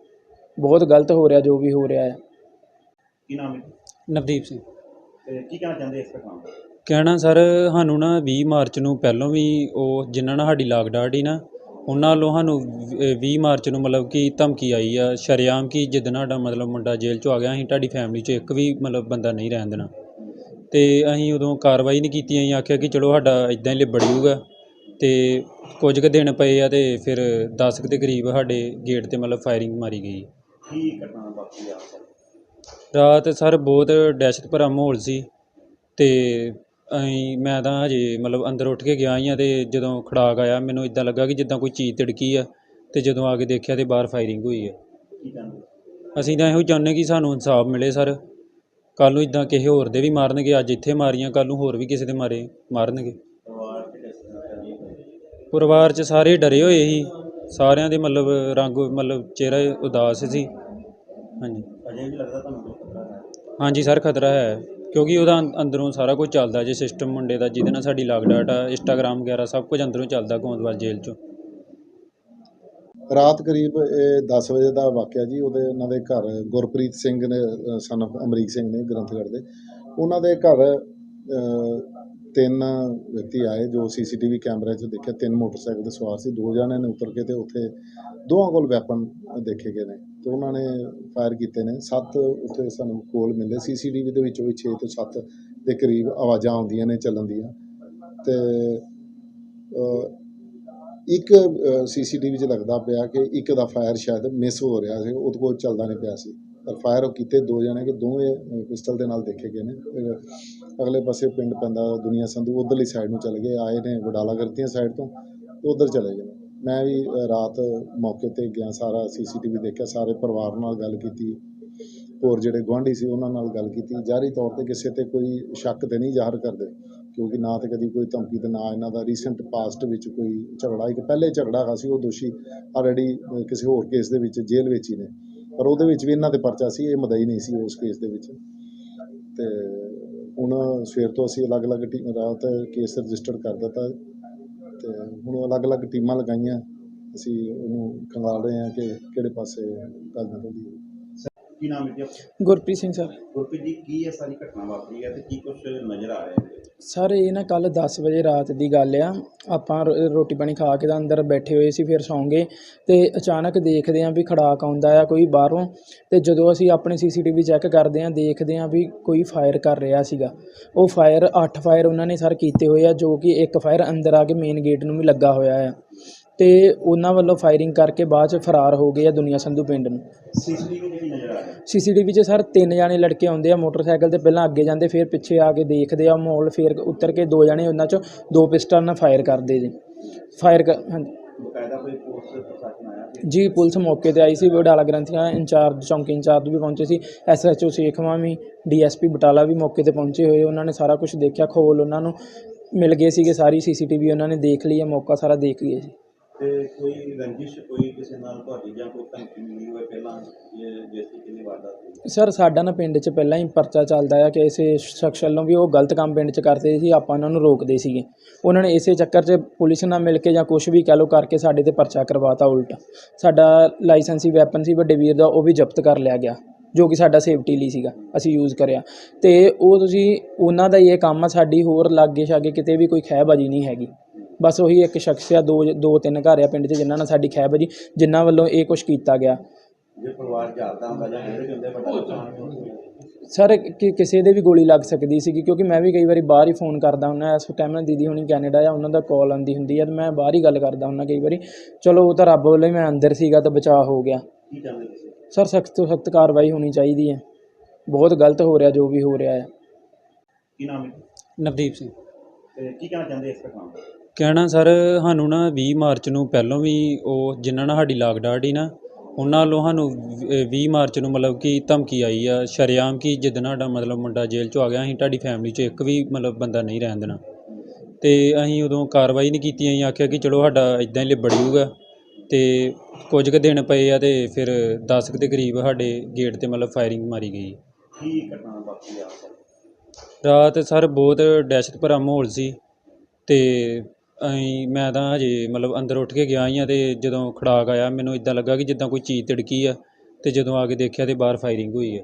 ਬਹੁਤ ਗਲਤ ਹੋ ਰਿਹਾ ਜੋ ਵੀ ਹੋ ਰਿਹਾ ਹੈ। ਕੀ ਨਾਮ ਹੈ? ਨਵਦੀਪ ਸਿੰਘ। ਤੇ ਕੀ ਕਹਿਣਾ ਚਾਹੁੰਦੇ ਇਸ ਘਟਨਾ ਬਾਰੇ? ਕਹਿਣਾ ਸਰ ਸਾਨੂੰ ਨਾ 20 ਮਾਰਚ ਨੂੰ ਪਹਿਲੋਂ ਵੀ ਉਹ ਜਿਨ੍ਹਾਂ ਨਾਲ ਸਾਡੀ ਲਾਗ ਡਾਟ ਨਾ ਉਹਨਾਂ ਵੱਲੋਂ ਸਾਨੂੰ 20 ਮਾਰਚ ਨੂੰ ਮਤਲਬ ਕਿ ਧਮਕੀ ਆਈ ਆ ਸ਼ਰੇਆਮ ਕਿ ਜਿੱਦਣ ਸਾਡਾ ਮਤਲਬ ਮੁੰਡਾ ਜੇਲ੍ਹ 'ਚੋਂ ਆ ਗਿਆ ਅਸੀਂ ਤੁਹਾਡੀ ਫੈਮਿਲੀ 'ਚ ਇੱਕ ਵੀ ਮਤਲਬ ਬੰਦਾ ਨਹੀਂ ਰਹਿਣ ਦੇਣਾ। ਤੇ ਅਸੀਂ ਉਦੋਂ ਕਾਰਵਾਈ ਨਹੀਂ ਕੀਤੀ ਅਸੀਂ ਆਖਿਆ ਕਿ ਚਲੋ ਸਾਡਾ ਇਦਾਂ ਹੀ ਲਿਬੜ ਜਾਊਗਾ। ਤੇ ਕੁਝ ਕੁ ਦਿਨ ਪਏ ਆ ਤੇ ਫਿਰ 10 ਕੁ ਦੇ ਕਰੀਬ ਸਾਡੇ ਗੇਟ ਤੇ ਮਤਲਬ ਫਾਇਰਿੰਗ ਮਾਰੀ ਗਈ। ਕੀ ਘਟਨਾ ਵਾਪਰੀ ਆ? ਰਾਤ ਸਰ ਬਹੁਤ ਦਹਿਸ਼ਤ ਭਰਾ ਮਾਹੌਲ ਸੀ ਤੇ ਅਸੀਂ ਮੈਂ ਤਾਂ ਹਜੇ ਮਤਲਬ ਅੰਦਰ ਉੱਠ ਕੇ ਗਿਆ ਹੀ ਆ ਤੇ ਜਦੋਂ ਖੜਾਕ ਆਇਆ ਮੈਨੂੰ ਇਦਾਂ ਲੱਗਾ ਕਿ ਜਿੱਦਾਂ ਕੋਈ ਚੀਜ਼ ਤਿੜਕੀ ਆ ਤੇ ਜਦੋਂ ਆ ਕੇ ਦੇਖਿਆ ਤੇ ਬਾਹਰ ਫਾਇਰਿੰਗ ਹੋਈ ਆ। ਅਸੀਂ ਤਾਂ ਇਹੋ ਚਾਹੁੰਦੇ ਕਿ ਸਾਨੂੰ ਇਨਸਾਫ ਮਿਲੇ ਸਰ। ਕੱਲ ਨੂੰ ਇਦਾਂ ਕਿਸੇ ਹੋਰ ਦੇ ਵੀ ਮਾਰਨਗੇ ਅੱਜ ਇੱਥੇ ਮਾਰੀਆਂ ਕੱਲ ਨੂੰ ਹੋਰ ਵੀ ਕਿਸੇ ਦੇ ਮਾਰੇ ਮਾਰਨਗੇ। ਪਰਿਵਾਰ ਚ ਸਾਰੇ ਡਰੇ ਹੋਏ ਸੀ। ਸਾਰਿਆਂ ਦੇ ਮਤਲਬ ਰੰਗ ਮਤਲਬ ਚਿਹਰਾ ਉਦਾਸ ਸੀ। ਹਾਂਜੀ। ਅਜੇ ਵੀ ਲੱਗਦਾ ਤੁਹਾਨੂੰ ਕੋਈ ਖਤਰਾ ਹੈ? ਹਾਂਜੀ ਸਰ ਖਤਰਾ ਹੈ। ਕਿਉਂਕਿ ਉਹਦਾ ਅੰ- ਅੰਦਰੋਂ ਸਾਰਾ ਕੁਝ ਚੱਲਦਾ ਜੇ ਸਿਸਟਮ ਮੁੰਡੇ ਦਾ ਜਿਹਦੇ ਨਾਲ ਸਾਡੀ ਲਾਗ ਡਾਟ ਆ ਇੰਸਟਾਗ੍ਰਾਮ ਵਗੈਰਾ ਸਭ ਕੁਝ ਅੰਦਰੋਂ ਚੱਲਦਾ ਗੋਂਦਵਾਲ ਜੇਲ੍ਹ 'ਚੋਂ। ਰਾਤ ਕਰੀਬ ਇਹ 10 ਵਜੇ ਦਾ ਵਾਕਿਆ ਜੀ ਉਹਦੇ ਉਹਨਾਂ ਦੇ ਘਰ ਗੁਰਪ੍ਰੀਤ ਸਿੰਘ ਨੇ ਸਨ ਅਮਰੀਕ ਸਿੰਘ ਨੇ ਗ੍ਰੰਥਗੜ੍ਹ ਦੇ ਉਹਨਾਂ ਦੇ ਘਰ ਅ, ਤਿੰਨ ਵਿਅਕਤੀ ਆਏ ਜੋ ਸੀਸੀਟੀਵੀ ਕੈਮਰੇ 'ਚ ਦੇਖਿਆ ਤਿੰਨ ਮੋਟਰਸਾਈਕਲ ਤੇ ਸਵਾਰ ਸੀ ਦੋ ਜਣੇ ਨੇ ਉਤਰ ਕੇ ਤੇ ਉੱਥੇ ਦੋਵਾਂ ਕੋਲ ਵੈਪਨ ਦੇਖੇ ਗਏ ਨੇ। ਤੇ ਉਹਨਾਂ ਨੇ ਫਾਇਰ ਕੀਤੇ ਨੇ। ਸੱਤ ਉੱਥੇ ਸਾਨੂੰ ਕੋਲ ਮਿਲੇ। ਸੀਸੀਟੀਵੀ ਦੇ ਵਿੱਚੋਂ ਵੀ 6 ਤੋਂ 7 ਦੇ ਕਰੀਬ ਆਵਾਜ਼ਾਂ ਆਉਂਦੀਆਂ ਨੇ ਚੱਲਣ ਦੀਆਂ। ਤੇ ਅ, ਇੱਕ ਸੀਸੀਟੀਵੀ 'ਚ ਲੱਗਦਾ ਪਿਆ ਕਿ ਇੱਕ ਦਾ ਫਾਇਰ ਸ਼ਾਇਦ ਮਿਸ ਹੋ ਰਿਹਾ ਸੀ। ਉਹਦੇ ਕੋਲ ਚੱਲਦਾ ਨਹੀਂ ਪਿਆ ਸੀ। ਪਰ ਫਾਇਰ ਉਹ ਕੀਤੇ ਦੋ ਜਣੇ ਕਿ ਦੋਵੇਂ ਪਿਸਟਲ ਦੇ ਨਾਲ ਦੇਖੇ ਗਏ ਨੇ। ਅਗਲੇ ਪਾਸੇ ਪਿੰਡ ਪੈਂਦਾ ਦੁਨੀਆ ਸੰਧੂ ਉਧਰਲੀ ਸਾਈਡ ਨੂੰ ਚਲੇ ਗਏ। ਆਏ ਨੇ ਵਡਾਲਾ ਕਰਤੀਆਂ ਸਾਈਡ ਤੋਂ ਤੇ ਉਧਰ ਚਲੇ ਗਏ। ਮੈਂ ਵੀ ਰਾਤ ਮੌਕੇ ਤੇ ਗਿਆ, ਸਾਰਾ ਸੀਸੀਟੀਵੀ ਦੇਖਿਆ, ਸਾਰੇ ਪਰਿਵਾਰ ਨਾਲ ਗੱਲ ਕੀਤੀ। ਹੋਰ ਜਿਹੜੇ ਗੁਆਂਢੀ ਸੀ, ਉਹਨਾਂ ਨਾਲ ਗੱਲ ਕੀਤੀ। ਜਾਰੀ ਤੌਰ ਤੇ ਕਿਸੇ ਤੇ ਕੋਈ ਸ਼ੱਕ ਤੇ ਨਹੀਂ ਜ਼ਾਹਰ ਕਰਦੇ, ਕਿਉਂਕਿ ਨਾ ਤੇ ਕਦੀ ਕੋਈ ਧਮਕੀ ਤੇ ਨਾ ਇਹਨਾਂ ਦਾ ਰੀਸੈਂਟ ਪਾਸਟ ਵਿੱਚ ਕੋਈ ਝਗੜਾ। ਇੱਕ ਪਹਿਲੇ ਝਗੜਾ ਹੈਗਾ ਸੀ, ਉਹ ਦੋਸ਼ੀ ਆਲਰੇਡੀ ਕਿਸੇ ਹੋਰ ਕੇਸ ਦੇ ਵਿੱਚ ਜੇਲ੍ਹ ਵਿੱਚ ਹੀ ਨੇ। ਪਰ ਉਹਦੇ ਵਿੱਚ ਵੀ ਇਹਨਾਂ ਦੇ ਪਰਚਾ ਸੀ, ਇਹ ਮਦਈ ਨਹੀਂ ਸੀ ਉਸ ਕੇਸ ਦੇ ਵਿੱਚ। ਤੇ ਹੁਣ ਸਵੇਰ ਤੋਂ ਅਸੀਂ ਅਲੱਗ-ਅਲੱਗ ਟੀਮ ਰਾਤ ਕੇਸ ਰਜਿਸਟਰ ਕਰ ਦਿੱਤਾ। ਹੁਣ ਅਲੱਗ-ਅਲੱਗ ਟੀਮਾਂ ਲਗਾਈਆਂ। ਅਸੀਂ ਉਹਨੂੰ ਖੰਗਾਲ ਰਹੇ ਹਾਂ ਕਿ ਕਿਹੜੇ ਪਾਸੇ ਗੱਲ ਨਿਕਲਦੀ ਹੈ ਕੀ ਨਾਮ ਹੈ ਜੀ ਆਪਣਾ? ਗੁਰਪ੍ਰੀਤ ਸਿੰਘ ਸਰ। ਗੁਰਪ੍ਰੀਤ ਜੀ ਕੀ ਇਹ ਸਾਰੀ ਘਟਨਾ ਵਾਪਰੀ ਹੈ ਤੇ ਕੀ ਕੁਝ ਨਜ਼ਰ ਆ ਰਿਹਾ ਹੈ? ਸਰ, ਇਹ ਨਾ ਕੱਲ੍ਹ ਦਸ ਵਜੇ ਰਾਤ ਦੀ ਗੱਲ ਆ। ਆਪਾਂ ਰੋ- ਰੋਟੀ ਪਾਣੀ ਖਾ ਕੇ ਤਾਂ ਅੰਦਰ ਬੈਠੇ ਹੋਏ ਸੀ, ਫਿਰ ਸੌਂ ਗਏ ਤੇ ਅਚਾਨਕ ਦੇਖਦੇ ਹਾਂ ਵੀ ਖੜਾਕ ਆਉਂਦਾ ਆ ਕੋਈ ਬਾਹਰੋਂ ਅਤੇ ਜਦੋਂ ਅਸੀਂ ਆਪਣੇ ਸੀ ਸੀ ਟੀ ਵੀ ਚੈੱਕ ਕਰਦੇ ਹਾਂ, ਦੇਖਦੇ ਹਾਂ ਵੀ ਕੋਈ ਫਾਇਰ ਕਰ ਰਿਹਾ ਸੀਗਾ। ਉਹ ਫਾਇਰ, ਅੱਠ ਫਾਇਰ ਉਹਨਾਂ ਨੇ ਸਰ ਕੀਤੇ ਹੋਏ ਆ, ਜੋ ਕਿ ਇੱਕ ਫਾਇਰ ਅੰਦਰ ਆ ਕੇ ਮੇਨ ਗੇਟ ਨੂੰ ਵੀ ਲੱਗਾ ਹੋਇਆ ਆ। ਤੇ ਉਹਨਾਂ ਵੱਲੋਂ ਫਾਇਰਿੰਗ ਕਰਕੇ ਬਾਅਦ ਚ ਫਰਾਰ ਹੋ ਗਏ ਆ ਦੁਨੀਆ ਸੰਧੂ ਪਿੰਡ ਨੂੰ। ਸੀਸੀਟੀਵੀ 'ਚ ਸਰ ਤਿੰਨ ਜਾਣੇ ਲੜਕੇ ਆਉਂਦੇ ਆ ਮੋਟਰਸਾਈਕਲ ਤੇ ਪਹਿਲਾਂ ਅੱਗੇ ਜਾਂਦੇ ਫਿਰ ਪਿੱਛੇ ਆ ਕੇ ਦੇਖਦੇ ਆ ਮਾਹੌਲ ਫਿਰ ਉਤਰ ਕੇ ਦੋ ਜਾਣੇ ਉਹਨਾਂ 'ਚੋਂ ਦੋ ਪਿਸਟਲ ਨਾਲ ਫਾਇਰ ਕਰਦੇ ਜੀ। ਫਾਇਰ ਕਰ ਹਾਂਜੀ। ਜੀ ਪੁਲਿਸ ਮੌਕੇ ਤੇ ਆਈ ਸੀ ਬਡਾਲਾ ਗ੍ਰੰਥੀਆਂ ਇੰਚਾਰਜ ਚੌਂਕੀ ਇੰਚਾਰਜ ਵੀ ਪਹੁੰਚੇ ਸੀ ਐਸਐਚਓ ਸੇਖਵਾਂ ਵੀ ਡੀਐਸਪੀ ਬਟਾਲਾ ਵੀ ਮੌਕੇ ਤੇ ਪਹੁੰਚੇ ਹੋਏ ਉਹਨਾਂ ਨੇ ਸਾਰਾ ਕੁਝ ਦੇਖਿਆ ਖੋਲ ਉਹਨਾਂ ਨੂੰ ਮਿਲ ਗਏ ਸੀਗੇ ਸਾਰੀ ਸੀਸੀਟੀਵੀ ਉਹਨਾਂ ਨੇ ਦੇਖ ਲਈ ਹੈ ਮੌਕਾ ਸਾਰਾ ਦੇਖ ਲਿਆ ਜੀ। ਤੇ ਕੋਈ ਰੰਜਿਸ਼, ਕੋਈ ਕਿਸੇ ਨਾਲ ਤੁਹਾਡੀ ਜਾਂ ਕੋਈ ਧਮਕੀ ਮਿਲੀ ਹੋਵੇ ਪਹਿਲਾਂ ਇਹ ਕਿੰਨੀ ਵਾਰਦਾਤ ਹੋਈ? ਸਰ, ਸਾਡਾ ਨਾ ਪਿੰਡ 'ਚ ਪਹਿਲਾਂ ਹੀ ਪਰਚਾ ਚੱਲਦਾ ਆ ਕਿ ਇਸੇ ਸ਼ਖਸ ਵੱਲੋਂ ਵੀ ਉਹ ਗਲਤ ਕੰਮ ਪਿੰਡ 'ਚ ਕਰਦੇ ਸੀ, ਆਪਾਂ ਉਹਨਾਂ ਨੂੰ ਰੋਕਦੇ ਸੀਗੇ। ਉਹਨਾਂ ਨੇ ਇਸੇ ਚੱਕਰ 'ਚ ਪੁਲਿਸ ਨਾਲ ਮਿਲ ਕੇ ਜਾਂ ਕੁਝ ਵੀ ਕਹਿ ਲਓ ਕਰਕੇ ਸਾਡੇ ਤੇ ਪਰਚਾ ਕਰਵਾਤਾ ਉਲਟ। ਸਾਡਾ ਲਾਇਸੈਂਸੀ ਵੈਪਨ ਸੀ, ਵੱਡੇ ਵੀਰ ਦਾ, ਉਹ ਵੀ ਜ਼ਬਤ ਕਰ ਲਿਆ ਗਿਆ, ਜੋ ਕਿ ਸਾਡਾ ਸੇਫਟੀ ਲਈ ਸੀਗਾ, ਅਸੀਂ ਯੂਜ਼ ਕਰਿਆ। ਤੇ ਉਹ ਤੁਸੀਂ, ਉਹਨਾਂ ਦਾ ਹੀ ਇਹ ਕੰਮ ਆ, ਸਾਡੀ ਹੋਰ ਲਾਗੇ ਛਾਗੇ ਕਿਤੇ ਵੀ ਕੋਈ ਖਹਿਬਾਜੀ ਨਹੀਂ ਹੈਗੀ। ਬਸ ਉਹੀ ਇੱਕ ਸ਼ਖਸ ਆ ਦੋ ਦੋ ਤਿੰਨ ਘਰ ਆ ਪਿੰਡ 'ਚ ਜਿਨ੍ਹਾਂ ਨਾਲ ਸਾਡੀ ਖਹਿਬਾਜੀ ਜਿਨ੍ਹਾਂ ਵੱਲੋਂ ਇਹ ਕੁਝ ਕੀਤਾ ਗਿਆ। ਜੇ ਪਰਿਵਾਰ ਜਾਗਦਾ ਹੁੰਦਾ ਜਾਂ ਵਿਹੜੇ 'ਚ ਹੁੰਦੇ ਵੱਡਾ ਨੁਕਸਾਨ ਵੀ ਹੋ ਸਕਦਾ ਸਰ ਕਿ ਕਿਸੇ ਦੇ ਵੀ ਗੋਲੀ ਲੱਗ ਸਕਦੀ ਸੀਗੀ ਕਿਉਂਕਿ ਮੈਂ ਵੀ ਕਈ ਵਾਰੀ ਬਾਹਰ ਹੀ ਫੋਨ ਕਰਦਾ ਹੁੰਦਾ ਇਸ ਟਾਈਮ ਨਾਲ ਦੀਦੀ ਹੁਣੀ ਕੈਨੇਡਾ ਆ ਉਹਨਾਂ ਦਾ ਕਾਲ ਆਉਂਦੀ ਹੁੰਦੀ ਆ ਤੇ ਮੈਂ ਬਾਹਰ ਹੀ ਗੱਲ ਕਰਦਾ ਹੁੰਦਾ ਕਈ ਵਾਰੀ ਚਲੋ ਉਹ ਤਾਂ ਰੱਬ ਵੱਲੋਂ ਹੀ ਮੈਂ ਅੰਦਰ ਸੀਗਾ ਤਾਂ ਬਚਾਅ ਹੋ ਗਿਆ। ਕੀ ਚਾਹੁੰਦੇ ਤੁਸੀਂ? ਸਰ ਸਖਤ ਤੋਂ ਸਖਤ ਕਾਰਵਾਈ ਹੋਣੀ ਚਾਹੀਦੀ ਹੈ। ਬਹੁਤ ਗਲਤ ਹੋ ਰਿਹਾ ਜੋ ਵੀ ਹੋ ਰਿਹਾ ਹੈ। ਕੀ ਨਾਮ ਹੈ? ਨਵਦੀਪ ਸਿੰਘ। ਤੇ ਕੀ ਕਹਿਣਾ ਚਾਹੁੰਦੇ ਇਸ ਘਟਨਾ ਦਾ ਕਹਿਣਾ ਸਰ ਸਾਨੂੰ ਨਾ 20 ਮਾਰਚ ਨੂੰ ਪਹਿਲੋਂ ਵੀ ਉਹ ਜਿਨ੍ਹਾਂ ਨਾਲ ਸਾਡੀ ਲਾਗ ਡਾਟ ਨਾ ਉਹਨਾਂ ਵੱਲੋਂ ਸਾਨੂੰ 20 ਮਾਰਚ ਨੂੰ ਮਤਲਬ ਕਿ ਧਮਕੀ ਆਈ ਆ ਸ਼ਰੇਆਮ ਕਿ ਜਿੱਦਣ ਸਾਡਾ ਮਤਲਬ ਮੁੰਡਾ ਜੇਲ੍ਹ 'ਚੋਂ ਆ ਗਿਆ ਅਸੀਂ ਤੁਹਾਡੀ ਫੈਮਿਲੀ 'ਚ ਇੱਕ ਵੀ ਮਤਲਬ ਬੰਦਾ ਨਹੀਂ ਰਹਿਣ ਦੇਣਾ। ਤੇ ਅਸੀਂ ਉਦੋਂ ਕਾਰਵਾਈ ਨਹੀਂ ਕੀਤੀ ਅਸੀਂ ਆਖਿਆ ਕਿ ਚਲੋ ਸਾਡਾ ਇਦਾਂ ਹੀ ਲਿਬੜ ਜਾਊਗਾ। ਤੇ ਕੁਝ ਕੁ ਦਿਨ ਪਏ ਆ ਤੇ ਫਿਰ 10 ਕੁ ਦੇ ਕਰੀਬ ਸਾਡੇ ਗੇਟ ਤੇ ਮਤਲਬ ਫਾਇਰਿੰਗ ਮਾਰੀ ਗਈ। ਕੀ ਘਟਨਾ ਵਾਪਰੀ ਆ? ਰਾਤ ਸਰ ਬਹੁਤ ਦਹਿਸ਼ਤ ਭਰਾ ਮਾਹੌਲ ਸੀ ਤੇ ਅਸੀਂ ਮੈਂ ਤਾਂ ਹਜੇ ਮਤਲਬ ਅੰਦਰ ਉੱਠ ਕੇ ਗਿਆ ਹੀ ਹਾਂ ਅਤੇ ਜਦੋਂ ਖੜਾਕ ਆਇਆ, ਮੈਨੂੰ ਇੱਦਾਂ ਲੱਗਾ ਕਿ ਜਿੱਦਾਂ ਕੋਈ ਚੀਜ਼ ਤਿੜਕੀ ਆ ਅਤੇ ਜਦੋਂ ਆ ਕੇ ਦੇਖਿਆ ਤਾਂ ਬਾਹਰ ਫਾਇਰਿੰਗ ਹੋਈ ਆ।